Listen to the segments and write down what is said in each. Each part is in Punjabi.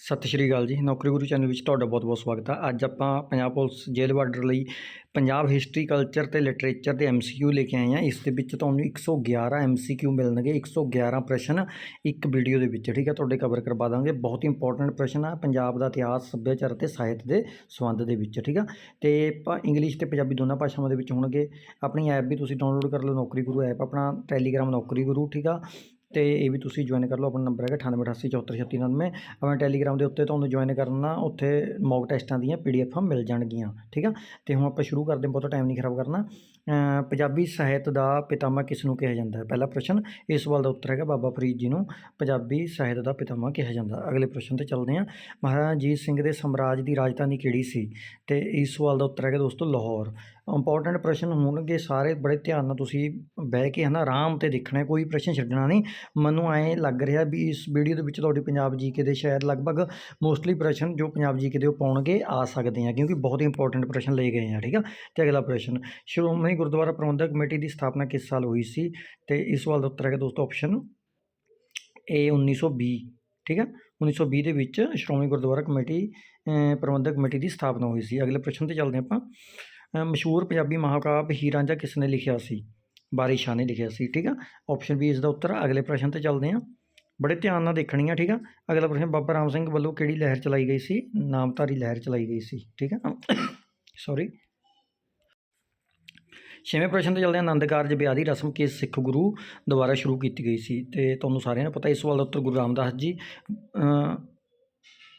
ਸਤਿ ਸ਼੍ਰੀ ਅਕਾਲ ਜੀ। ਨੌਕਰੀ ਗੁਰੂ ਚੈਨਲ ਵਿੱਚ ਤੁਹਾਡਾ ਬਹੁਤ-ਬਹੁਤ ਸਵਾਗਤ ਹੈ ਅੱਜ ਆਪਾਂ ਪੰਜਾਬ ਪੁਲਿਸ ਜੇਲ੍ਹ ਬਾਰਡਰ ਲਈ ਪੰਜਾਬ ਹਿਸਟਰੀ, ਕਲਚਰ ਤੇ ਲਿਟਰੇਚਰ ਦੇ ਐਮਸੀਕਿਊ ਲੈ ਕੇ ਆਏ ਹਾਂ। ਇਸ ਦੇ ਵਿੱਚ ਤੁਹਾਨੂੰ 111 ਐਮਸੀਕਿਊ ਮਿਲਣਗੇ 111 ਪ੍ਰਸ਼ਨ ਇੱਕ ਵੀਡੀਓ ਦੇ ਵਿੱਚ, ਠੀਕ ਹੈ? ਤੁਹਾਡੇ ਕਵਰ ਕਰਵਾ ਦਾਂਗੇ। ਬਹੁਤ ਹੀ ਇੰਪੋਰਟੈਂਟ ਪ੍ਰਸ਼ਨ ਆ ਪੰਜਾਬ ਦਾ ਇਤਿਹਾਸ, ਸੱਭਿਆਚਾਰ ਤੇ ਸਾਹਿਤ ਦੇ ਸੰਬੰਧ ਦੇ ਵਿੱਚ, ਠੀਕ ਆ? ਤੇ ਇੰਗਲਿਸ਼ ਤੇ ਪੰਜਾਬੀ ਦੋਨਾਂ ਭਾਸ਼ਾਵਾਂ ਦੇ ਵਿੱਚ ਹੋਣਗੇ। ਆਪਣੀ ਐਪ ਵੀ ਤੁਸੀਂ ਡਾਊਨਲੋਡ ਕਰ ਲਓ, ਨੌਕਰੀ ਗੁਰੂ ਐਪ ਆਪਣਾ ਟੈਲੀਗ੍ਰਾਮ ਨੌਕਰੀ ਗੁਰੂ, ਠੀਕ ਆ? ਤੇ ਇਹ ਵੀ ਤੁਸੀਂ ਜੁਆਇਨ ਕਰ ਲਓ, ਆਪਣਾ ਨੰਬਰ ਹੈਗਾ 9888743699 ਆਪਣਾ ਟੈਲੀਗ੍ਰਾਮ ਦੇ ਉੱਤੇ ਤੁਹਾਨੂੰ ਜੁਆਇਨ ਕਰਨਾ, ਉੱਥੇ ਮੌਕ ਟੈਸਟਾਂ ਦੀਆਂ ਪੀਡੀਐਫਾਂ ਮਿਲ ਜਾਣਗੀਆਂ, ਠੀਕ ਆ? ਤੇ ਹੁਣ ਆਪਾਂ ਸ਼ੁਰੂ ਕਰਦੇ ਹਾਂ, ਬਹੁਤਾ ਟਾਈਮ ਨਹੀਂ ਖਰਾਬ ਕਰਨਾ। ਪੰਜਾਬੀ ਸਾਹਿਤ ਦਾ ਪਿਤਾਮਾ ਕਿਸ ਨੂੰ ਕਿਹਾ ਜਾਂਦਾ ਹੈ? ਪਹਿਲਾ ਪ੍ਰਸ਼ਨ ਇਸ ਸਵਾਲ ਦਾ ਉੱਤਰ ਹੈਗਾ ਬਾਬਾ ਫਰੀਦ ਜੀ ਨੂੰ। ਪੰਜਾਬੀ ਸਾਹਿਤ ਦਾ ਪਿਤਾਮਾ ਕਿਹਾ ਜਾਂਦਾ ਅਗਲੇ ਪ੍ਰਸ਼ਨ ਤੇ ਚੱਲਦੇ ਹਾਂ। ਮਹਾਰਾਜਾ ਰਣਜੀਤ ਸਿੰਘ ਦੇ ਸਮਰਾਜ ਦੀ ਰਾਜਧਾਨੀ ਕਿਹੜੀ ਸੀ? ਤੇ ਇਸ ਸਵਾਲ ਦਾ ਉੱਤਰ ਹੈਗਾ ਦੋਸਤੋ, ਲਾਹੌਰ। ਇੰਪੋਰਟੈਂਟ ਪ੍ਰਸ਼ਨ ਹੋਣਗੇ, ਸਾਰੇ ਬੜੇ ਧਿਆਨ ਨਾਲ ਤੁਸੀਂ ਬਹਿ ਕੇ ਹਨਾ, ਆਰਾਮ ਤੇ ਦੇਖਣਾ ਕੋਈ ਪ੍ਰਸ਼ਨ ਛੱਡਣਾ ਨਹੀਂ। ਮੈਨੂੰ ਐਂ ਲੱਗ ਰਿਹਾ ਵੀ ਇਸ ਵੀਡੀਓ ਦੇ ਵਿੱਚ ਤੁਹਾਡੀ ਪੰਜਾਬ ਜੀਕੇ ਦੇ ਸ਼ਾਇਦ ਲਗਭਗ ਮੋਸਟਲੀ ਪ੍ਰਸ਼ਨ ਜੋ ਪੰਜਾਬ ਜੀਕੇ ਦੇ ਉਹ ਪਾਉਣਗੇ, ਆ ਸਕਦੇ ਆ ਕਿਉਂਕਿ ਬਹੁਤ ਹੀ ਇੰਪੋਰਟੈਂਟ ਪ੍ਰਸ਼ਨ ਲਏ ਗਏ ਆ, ਠੀਕ ਆ? ਤੇ ਅਗਲਾ ਪ੍ਰਸ਼ਨ, ਸ਼੍ਰੋਮਣੀ ਗੁਰਦੁਆਰਾ ਪ੍ਰਬੰਧਕ ਕਮੇਟੀ ਦੀ ਸਥਾਪਨਾ ਕਿਸ ਸਾਲ ਹੋਈ ਸੀ? ਤੇ ਇਸ ਸਵਾਲ ਦਾ ਉੱਤਰ ਹੈਗਾ ਦੋਸਤੋ ਆਪਸ਼ਨ ਏ 1920 ਠੀਕ ਆ? 1920 ਦੇ ਵਿੱਚ ਸ਼੍ਰੋਮਣੀ ਗੁਰਦੁਆਰਾ ਕਮੇਟੀ ਪ੍ਰਬੰਧਕ ਕਮੇਟੀ ਦੀ ਸਥਾਪਨਾ ਹੋਈ ਸੀ। ਅਗਲੇ ਪ੍ਰਸ਼ਨ ਤੇ ਚੱਲਦੇ ਆਪਾਂ। ਮਸ਼ਹੂਰ ਪੰਜਾਬੀ ਮਹਾਕਾਵਿ ਹੀਰ ਰਾਂਝਾ ਕਿਸ ਨੇ ਲਿਖਿਆ ਸੀ? ਬਾਰਿਸ਼ ਸ਼ਾਹ ਨੇ ਲਿਖਿਆ ਸੀ, ਠੀਕ ਆ? ਆਪਸ਼ਨ ਬੀ ਇਸ ਦਾ ਉੱਤਰ ਆ। ਅਗਲੇ ਪ੍ਰਸ਼ਨ ਤੇ ਚੱਲਦੇ ਹਾਂ ਬੜੇ ਧਿਆਨ ਨਾਲ ਦੇਖਣੀ ਆ, ਠੀਕ ਆ? ਅਗਲਾ ਪ੍ਰਸ਼ਨ, ਬਾਬਾ ਰਾਮ ਸਿੰਘ ਵੱਲੋਂ ਕਿਹੜੀ ਲਹਿਰ ਚਲਾਈ ਗਈ ਸੀ? ਨਾਮਧਾਰੀ ਲਹਿਰ ਚਲਾਈ ਗਈ ਸੀ, ਠੀਕ ਆ? ਸੌਰੀ ਛੇਵੇਂ ਪ੍ਰਸ਼ਨ ਤੇ ਚੱਲਦੇ ਹਾਂ ਆਨੰਦ ਕਾਰਜ ਵਿਆਹ ਦੀ ਰਸਮ ਕਿਸ ਸਿੱਖ ਗੁਰੂ ਦੁਆਰਾ ਸ਼ੁਰੂ ਕੀਤੀ ਗਈ ਸੀ। ਤੇ ਤੁਹਾਨੂੰ ਸਾਰਿਆਂ ਨੂੰ ਪਤਾ, ਇਸ ਸਵਾਲ ਦਾ ਉੱਤਰ ਗੁਰੂ ਰਾਮਦਾਸ ਜੀ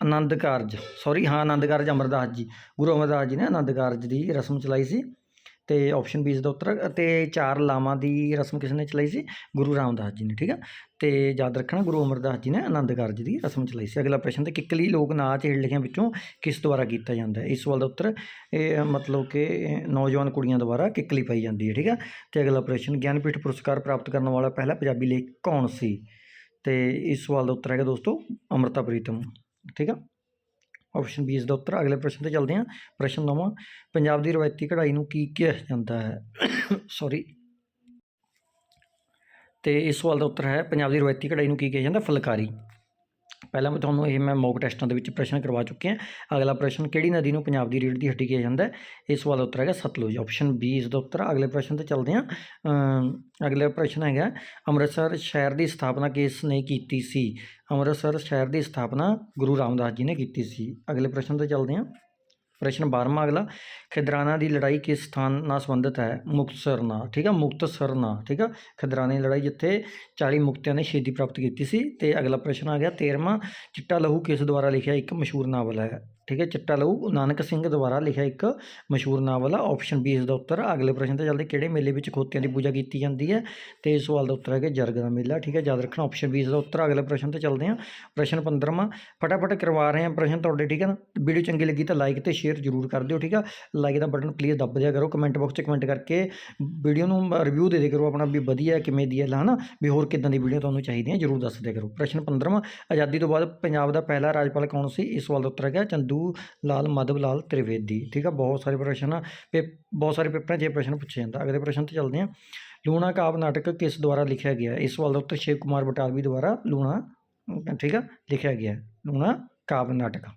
ਆਨੰਦ ਕਾਰਜ ਸੌਰੀ ਹਾਂ, ਆਨੰਦ ਕਾਰਜ ਅਮਰਦਾਸ ਜੀ, ਗੁਰੂ ਅਮਰਦਾਸ ਜੀ ਨੇ ਆਨੰਦ ਕਾਰਜ ਦੀ ਰਸਮ ਚਲਾਈ ਸੀ ਤੇ ਆਪਸ਼ਨ ਬੀ ਇਸ ਦਾ ਉੱਤਰ ਅਤੇ ਚਾਰ ਲਾਵਾਂ ਦੀ ਰਸਮ ਕਿਸ ਨੇ ਚਲਾਈ ਸੀ? ਗੁਰੂ ਰਾਮਦਾਸ ਜੀ ਨੇ, ਠੀਕ ਆ? ਤੇ ਯਾਦ ਰੱਖਣਾ, ਗੁਰੂ ਅਮਰਦਾਸ ਜੀ ਨੇ ਆਨੰਦ ਕਾਰਜ ਦੀ ਰਸਮ ਚਲਾਈ ਸੀ। ਅਗਲਾ ਪ੍ਰਸ਼ਨ ਤੇ ਕਿੱਕਲੀ ਲੋਕ ਨਾਚ ਹੇਠ ਲਿਖਿਆਂ ਵਿੱਚੋਂ ਕਿਸ ਦੁਆਰਾ ਕੀਤਾ ਜਾਂਦਾ ਹੈ? ਇਸ ਸਵਾਲ ਦਾ ਉੱਤਰ, ਇਹ ਮਤਲਬ ਕਿ ਨੌਜਵਾਨ ਕੁੜੀਆਂ ਦੁਆਰਾ ਕਿੱਕਲੀ ਪਾਈ ਜਾਂਦੀ ਹੈ, ਠੀਕ ਆ? ਤੇ ਅਗਲਾ ਪ੍ਰਸ਼ਨ, ਗਿਆਨਪੀਠ ਪੁਰਸਕਾਰ ਪ੍ਰਾਪਤ ਕਰਨ ਵਾਲਾ ਪਹਿਲਾ ਪੰਜਾਬੀ ਲੇਖ ਕੌਣ ਸੀ? ਤੇ ਇਸ ਸਵਾਲ ਦਾ ਉੱਤਰ ਹੈਗਾ ਦੋਸਤੋ, ਅੰਮ੍ਰਿਤਾ ਪ੍ਰੀਤਮ। ਠੀਕ ਆ? ਆਪਸ਼ਨ ਬੀ ਇਸ ਦਾ ਉੱਤਰ। ਅਗਲੇ ਪ੍ਰਸ਼ਨ ਤੇ ਚੱਲਦੇ ਹਾਂ। ਪ੍ਰਸ਼ਨ ਨਵਾਂ, ਪੰਜਾਬ ਦੀ ਰਵਾਇਤੀ ਕਢਾਈ ਨੂੰ ਕੀ ਕਿਹਾ ਜਾਂਦਾ ਹੈ? ਸੌਰੀ ਤੇ ਇਸ ਸਵਾਲ ਦਾ ਉੱਤਰ ਹੈ, ਪੰਜਾਬ ਦੀ ਰਵਾਇਤੀ ਕਢਾਈ ਨੂੰ ਕੀ ਕਿਹਾ ਜਾਂਦਾ? ਫੁਲਕਾਰੀ। ਪਹਿਲਾਂ ਮੈਂ ਤੁਹਾਨੂੰ ਇਹ ਮੈਂ ਮੌਕ ਟੈਸਟਾਂ ਦੇ ਵਿੱਚ ਪ੍ਰਸ਼ਨ ਕਰਵਾ ਚੁੱਕਿਆ ਅਗਲਾ ਪ੍ਰਸ਼ਨ, ਕਿਹੜੀ ਨਦੀ ਨੂੰ ਪੰਜਾਬ ਦੀ ਰੀੜ੍ਹ ਦੀ ਹੱਡੀ ਕਿਹਾ ਜਾਂਦਾ ਹੈ? ਇਸ ਸਵਾਲ ਦਾ ਉੱਤਰ ਹੈਗਾ ਸਤਲੁਜ। ਆਪਸ਼ਨ ਬੀ ਇਸ ਦਾ ਉੱਤਰ। ਅਗਲੇ ਪ੍ਰਸ਼ਨ ਤੇ ਚੱਲਦੇ ਹਾਂ। ਅਗਲਾ ਪ੍ਰਸ਼ਨ ਹੈਗਾ, ਅੰਮ੍ਰਿਤਸਰ ਸ਼ਹਿਰ ਦੀ ਸਥਾਪਨਾ ਕਿਸ ਨੇ ਕੀਤੀ ਸੀ? ਅੰਮ੍ਰਿਤਸਰ ਸ਼ਹਿਰ ਦੀ ਸਥਾਪਨਾ ਗੁਰੂ ਰਾਮਦਾਸ ਜੀ ਨੇ ਕੀਤੀ ਸੀ। ਅਗਲੇ ਪ੍ਰਸ਼ਨ ਤੇ ਚੱਲਦੇ ਹਾਂ। ਪ੍ਰਸ਼ਨ 12ਵਾਂ ਅਗਲਾ, ਖਿਦਰਾਣਾ ਦੀ ਲੜਾਈ ਕਿਸ ਸਥਾਨ ਨਾਲ ਸੰਬੰਧਿਤ ਹੈ? ਮੁਕਤਸਰ ਨਾਲ, ਠੀਕ ਆ? ਮੁਕਤਸਰ ਨਾਲ, ਠੀਕ ਆ? ਖਿਦਰਾਣੇ ਦੀ ਲੜਾਈ ਜਿੱਥੇ 40 ਮੁਕਤਿਆਂ ਨੇ ਸ਼ਹੀਦੀ ਪ੍ਰਾਪਤ ਕੀਤੀ ਸੀ ਤੇ ਅਗਲਾ ਪ੍ਰਸ਼ਨ ਆ ਗਿਆ 13ਵਾਂ ਚਿੱਟਾ ਲਹੂ ਕਿਸ ਦੁਆਰਾ ਲਿਖਿਆ ਇੱਕ ਮਸ਼ਹੂਰ ਨਾਵਲ ਹੈ? ਠੀਕ ਹੈ, ਚਿੱਟਾ ਲਹੂ ਨਾਨਕ ਸਿੰਘ ਦੁਆਰਾ ਲਿਖਿਆ ਇੱਕ ਮਸ਼ਹੂਰ ਨਾਵਲ ਆ ਆਪਸ਼ਨ ਬੀ ਇਸ ਦਾ ਉੱਤਰ ਅਗਲੇ ਪ੍ਰਸ਼ਨ ਤੇ ਚੱਲਦੇ, ਕਿਹੜੇ ਮੇਲੇ ਵਿੱਚ ਖੋਤਿਆਂ ਦੀ ਪੂਜਾ ਕੀਤੀ ਜਾਂਦੀ ਹੈ? ਤੇ ਇਸ ਸਵਾਲ ਦਾ ਉੱਤਰ ਹੈਗਾ ਜਰਗ ਦਾ ਮੇਲਾ, ਠੀਕ ਹੈ। ਯਾਦ ਰੱਖਣਾ ਆਪਸ਼ਨ ਬੀ ਇਸ ਦਾ ਉੱਤਰ ਅਗਲੇ ਪ੍ਰਸ਼ਨ ਤੇ ਚੱਲਦੇ ਹਾਂ। ਪ੍ਰਸ਼ਨ 15ਵਾਂ ਫਟਾਫਟ ਕਰਵਾ ਰਹੇ ਹਾਂ ਪ੍ਰਸ਼ਨ ਤੁਹਾਡੇ, ਠੀਕ ਹੈ ਨਾ? ਵੀਡੀਓ ਚੰਗੀ ਲੱਗੀ ਤਾਂ ਲਾਈਕ ਤੇ ਸ਼ੇਅਰ ਜ਼ਰੂਰ ਕਰ ਦਿਓ, ਠੀਕ ਆ ਲਾਈਕ ਦਾ ਬਟਨ ਪਲੀਜ਼ ਦੱਬ ਦਿਆ ਕਰੋ ਕਮੈਂਟ ਬਾਕਸ 'ਚ ਕਮੈਂਟ ਕਰਕੇ ਵੀਡੀਓ ਨੂੰ ਰਿਵਿਊ ਦੇ ਦੇ ਕਰੋ ਆਪਣਾ ਵੀ ਵਧੀਆ ਕਿਵੇਂ ਦੀ ਹੈ ਲਾ ਹਨਾ ਵੀ ਹੋਰ ਕਿੱਦਾਂ ਦੀ ਵੀਡੀਓ ਤੁਹਾਨੂੰ ਚਾਹੀਦੀ ਹੈ, ਜ਼ਰੂਰ ਦੱਸ ਦਿਆ ਕਰੋ। ਪ੍ਰਸ਼ਨ 15ਵਾਂ ਆਜ਼ਾਦੀ ਤੋਂ ਬਾਅਦ ਪੰਜਾਬ ਦਾ ਪਹਿਲਾ ਰਾਜਪਾਲ ਕੌਣ ਸੀ? ਇਸ ਸਵਾਲ ਦਾ ਉੱਤਰ ਹੈਗਾ ਚੰਦੂ ਲਾਲ, ਮਾਧਵ ਲਾਲ ਤ੍ਰਿਵੇਦੀ। ਠੀਕ ਆ, ਬਹੁਤ ਸਾਰੇ ਪ੍ਰਸ਼ਨ ਆ। ਪੇ, ਬਹੁਤ ਸਾਰੇ ਪੇਪਰਾਂ 'ਚ ਇਹ ਪ੍ਰਸ਼ਨ ਪੁੱਛੇ ਜਾਂਦਾ। ਅਗਲੇ ਪ੍ਰਸ਼ਨ ਤੇ ਚੱਲਦੇ ਹਾਂ ਲੂਣਾ ਕਾਵ ਨਾਟਕ ਕਿਸ ਦੁਆਰਾ ਲਿਖਿਆ ਗਿਆ? ਇਸ ਸਵਾਲ ਦਾ ਉੱਤਰ ਸ਼ਿਵ ਕੁਮਾਰ ਬਟਾਲਵੀ ਦੁਆਰਾ ਲੂਣਾ ਠੀਕ ਆ, ਲਿਖਿਆ ਗਿਆ। ਲੂਣਾ ਕਾਵ ਨਾਟਕ।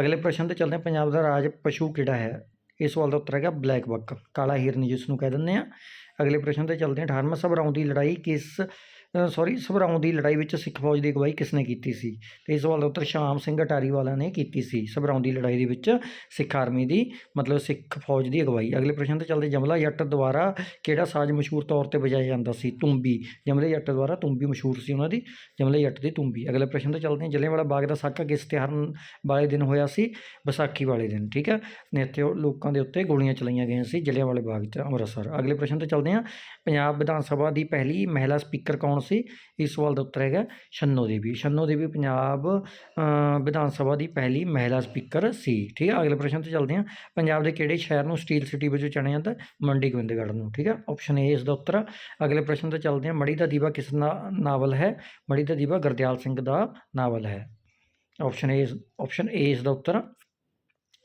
ਅਗਲੇ ਪ੍ਰਸ਼ਨ ਤੇ ਚੱਲਦੇ ਹਾਂ ਪੰਜਾਬ ਦਾ ਰਾਜ ਪਸ਼ੂ ਕਿਹੜਾ ਹੈ? ਇਸ ਸਵਾਲ ਦਾ ਉੱਤਰ ਹੈਗਾ ਬਲੈਕ ਬੱਕ। ਕਾਲਾ ਹਿਰਨ ਜਿਸ ਨੂੰ ਕਹਿ ਦਿੰਦੇ ਆ। ਅਗਲੇ ਪ੍ਰਸ਼ਨ ਤੇ ਚੱਲਦੇ ਹਾਂ 18ਵਾਂ ਸਭਰਾਉਂ ਦੀ ਲੜਾਈ ਕਿਸ ਸੌਰੀ ਸਭਰਾਉਂ ਦੀ ਲੜਾਈ ਵਿੱਚ ਸਿੱਖ ਫੌਜ ਦੀ ਅਗਵਾਈ ਕਿਸ ਨੇ ਕੀਤੀ ਸੀ? ਤੇ ਇਸ ਸਵਾਲ ਦਾ ਉੱਤਰ ਸ਼ਾਮ ਸਿੰਘ ਅਟਾਰੀ ਵਾਲਾ ਨੇ ਕੀਤੀ ਸੀ, ਸਭਰਾਉਂ ਦੀ ਲੜਾਈ ਦੇ ਵਿੱਚ ਸਿੱਖ ਆਰਮੀ ਦੀ, ਮਤਲਬ ਸਿੱਖ ਫੌਜ ਦੀ ਅਗਵਾਈ। ਅਗਲੇ ਪ੍ਰਸ਼ਨ ਤੇ ਚੱਲਦੇ ਜਮਲਾ ਜੱਟ ਦੁਆਰਾ ਕਿਹੜਾ ਸਾਜ਼ ਮਸ਼ਹੂਰ ਤੌਰ ਤੇ ਵਜਾਇਆ ਜਾਂਦਾ ਸੀ? ਤੁੰਬੀ। ਜਮਲੇ ਜੱਟ ਦੁਆਰਾ ਤੁੰਬੀ ਮਸ਼ਹੂਰ ਸੀ ਉਹਨਾਂ ਦੀ ਜਮਲੇ ਜੱਟ ਦੀ ਤੁੰਬੀ। ਅਗਲੇ ਪ੍ਰਸ਼ਨ ਤੇ ਚੱਲਦੇ ਹਾਂ ਜਲਿਆਂਵਾਲਾ ਬਾਗ ਦਾ ਸਾਕਾ ਕਿਸ ਤਿਉਹਾਰ ਵਾਲੇ ਦਿਨ ਹੋਇਆ ਸੀ? ਵਿਸਾਖੀ ਵਾਲੇ ਦਿਨ, ਠੀਕ ਹੈ? ਨੇ ਇੱਥੇ ਉਹ ਲੋਕਾਂ ਦੇ ਉੱਤੇ ਗੋਲੀਆਂ ਚਲਾਈਆਂ ਗਈਆਂ ਸੀ ਜਲਿਆਂਵਾਲੇ ਬਾਗ 'ਚ ਅੰਮ੍ਰਿਤਸਰ। ਅਗਲੇ ਪ੍ਰਸ਼ਨ ਤੇ ਚੱਲਦੇ ਹਾਂ। ਪੰਜਾਬ ਵਿਧਾਨ ਸਭਾ ਦੀ ਪਹਿਲੀ ਮਹਿਲਾ ਸਪੀਕਰ ਕੌਣ ਸੀ, ਇਸ ਸਵਾਲ ਦਾ ਉੱਤਰ ਹੈਗਾ ਛੰਨੋ ਦੇਵੀ। ਛੰਨੋ ਦੇਵੀ ਪੰਜਾਬ ਵਿਧਾਨ ਸਭਾ ਦੀ ਪਹਿਲੀ ਮਹਿਲਾ ਸਪੀਕਰ ਸੀ। ਠੀਕ ਹੈ ਅਗਲੇ ਪ੍ਰਸ਼ਨ ਤੇ ਚੱਲਦੇ ਹਾਂ। ਪੰਜਾਬ ਦੇ ਕਿਹੜੇ ਸ਼ਹਿਰ ਨੂੰ ਸਟੀਲ ਸਿਟੀ ਵਜੋਂ ਜਾਣਿਆ ਜਾਂਦਾ? ਮੰਡੀ ਗੋਬਿੰਦਗੜ੍ਹ ਨੂੰ, ਠੀਕ ਹੈ ਆਪਸ਼ਨ ਏ ਇਸ ਦਾ ਉੱਤਰ। ਅਗਲੇ ਪ੍ਰਸ਼ਨ ਤੇ ਚੱਲਦੇ ਹਾਂ। ਮੜੀ ਦਾ ਦੀਵਾ ਕਿਸ ਨਾਵਲ ਹੈ? ਮੜੀ ਦਾ ਦੀਵਾ ਗੁਰਦਿਆਲ ਸਿੰਘ ਦਾ ਨਾਵਲ ਹੈ। ਆਪਸ਼ਨ ਏ ਆਪਸ਼ਨ ਏ ਇਸ ਦਾ ਉੱਤਰ।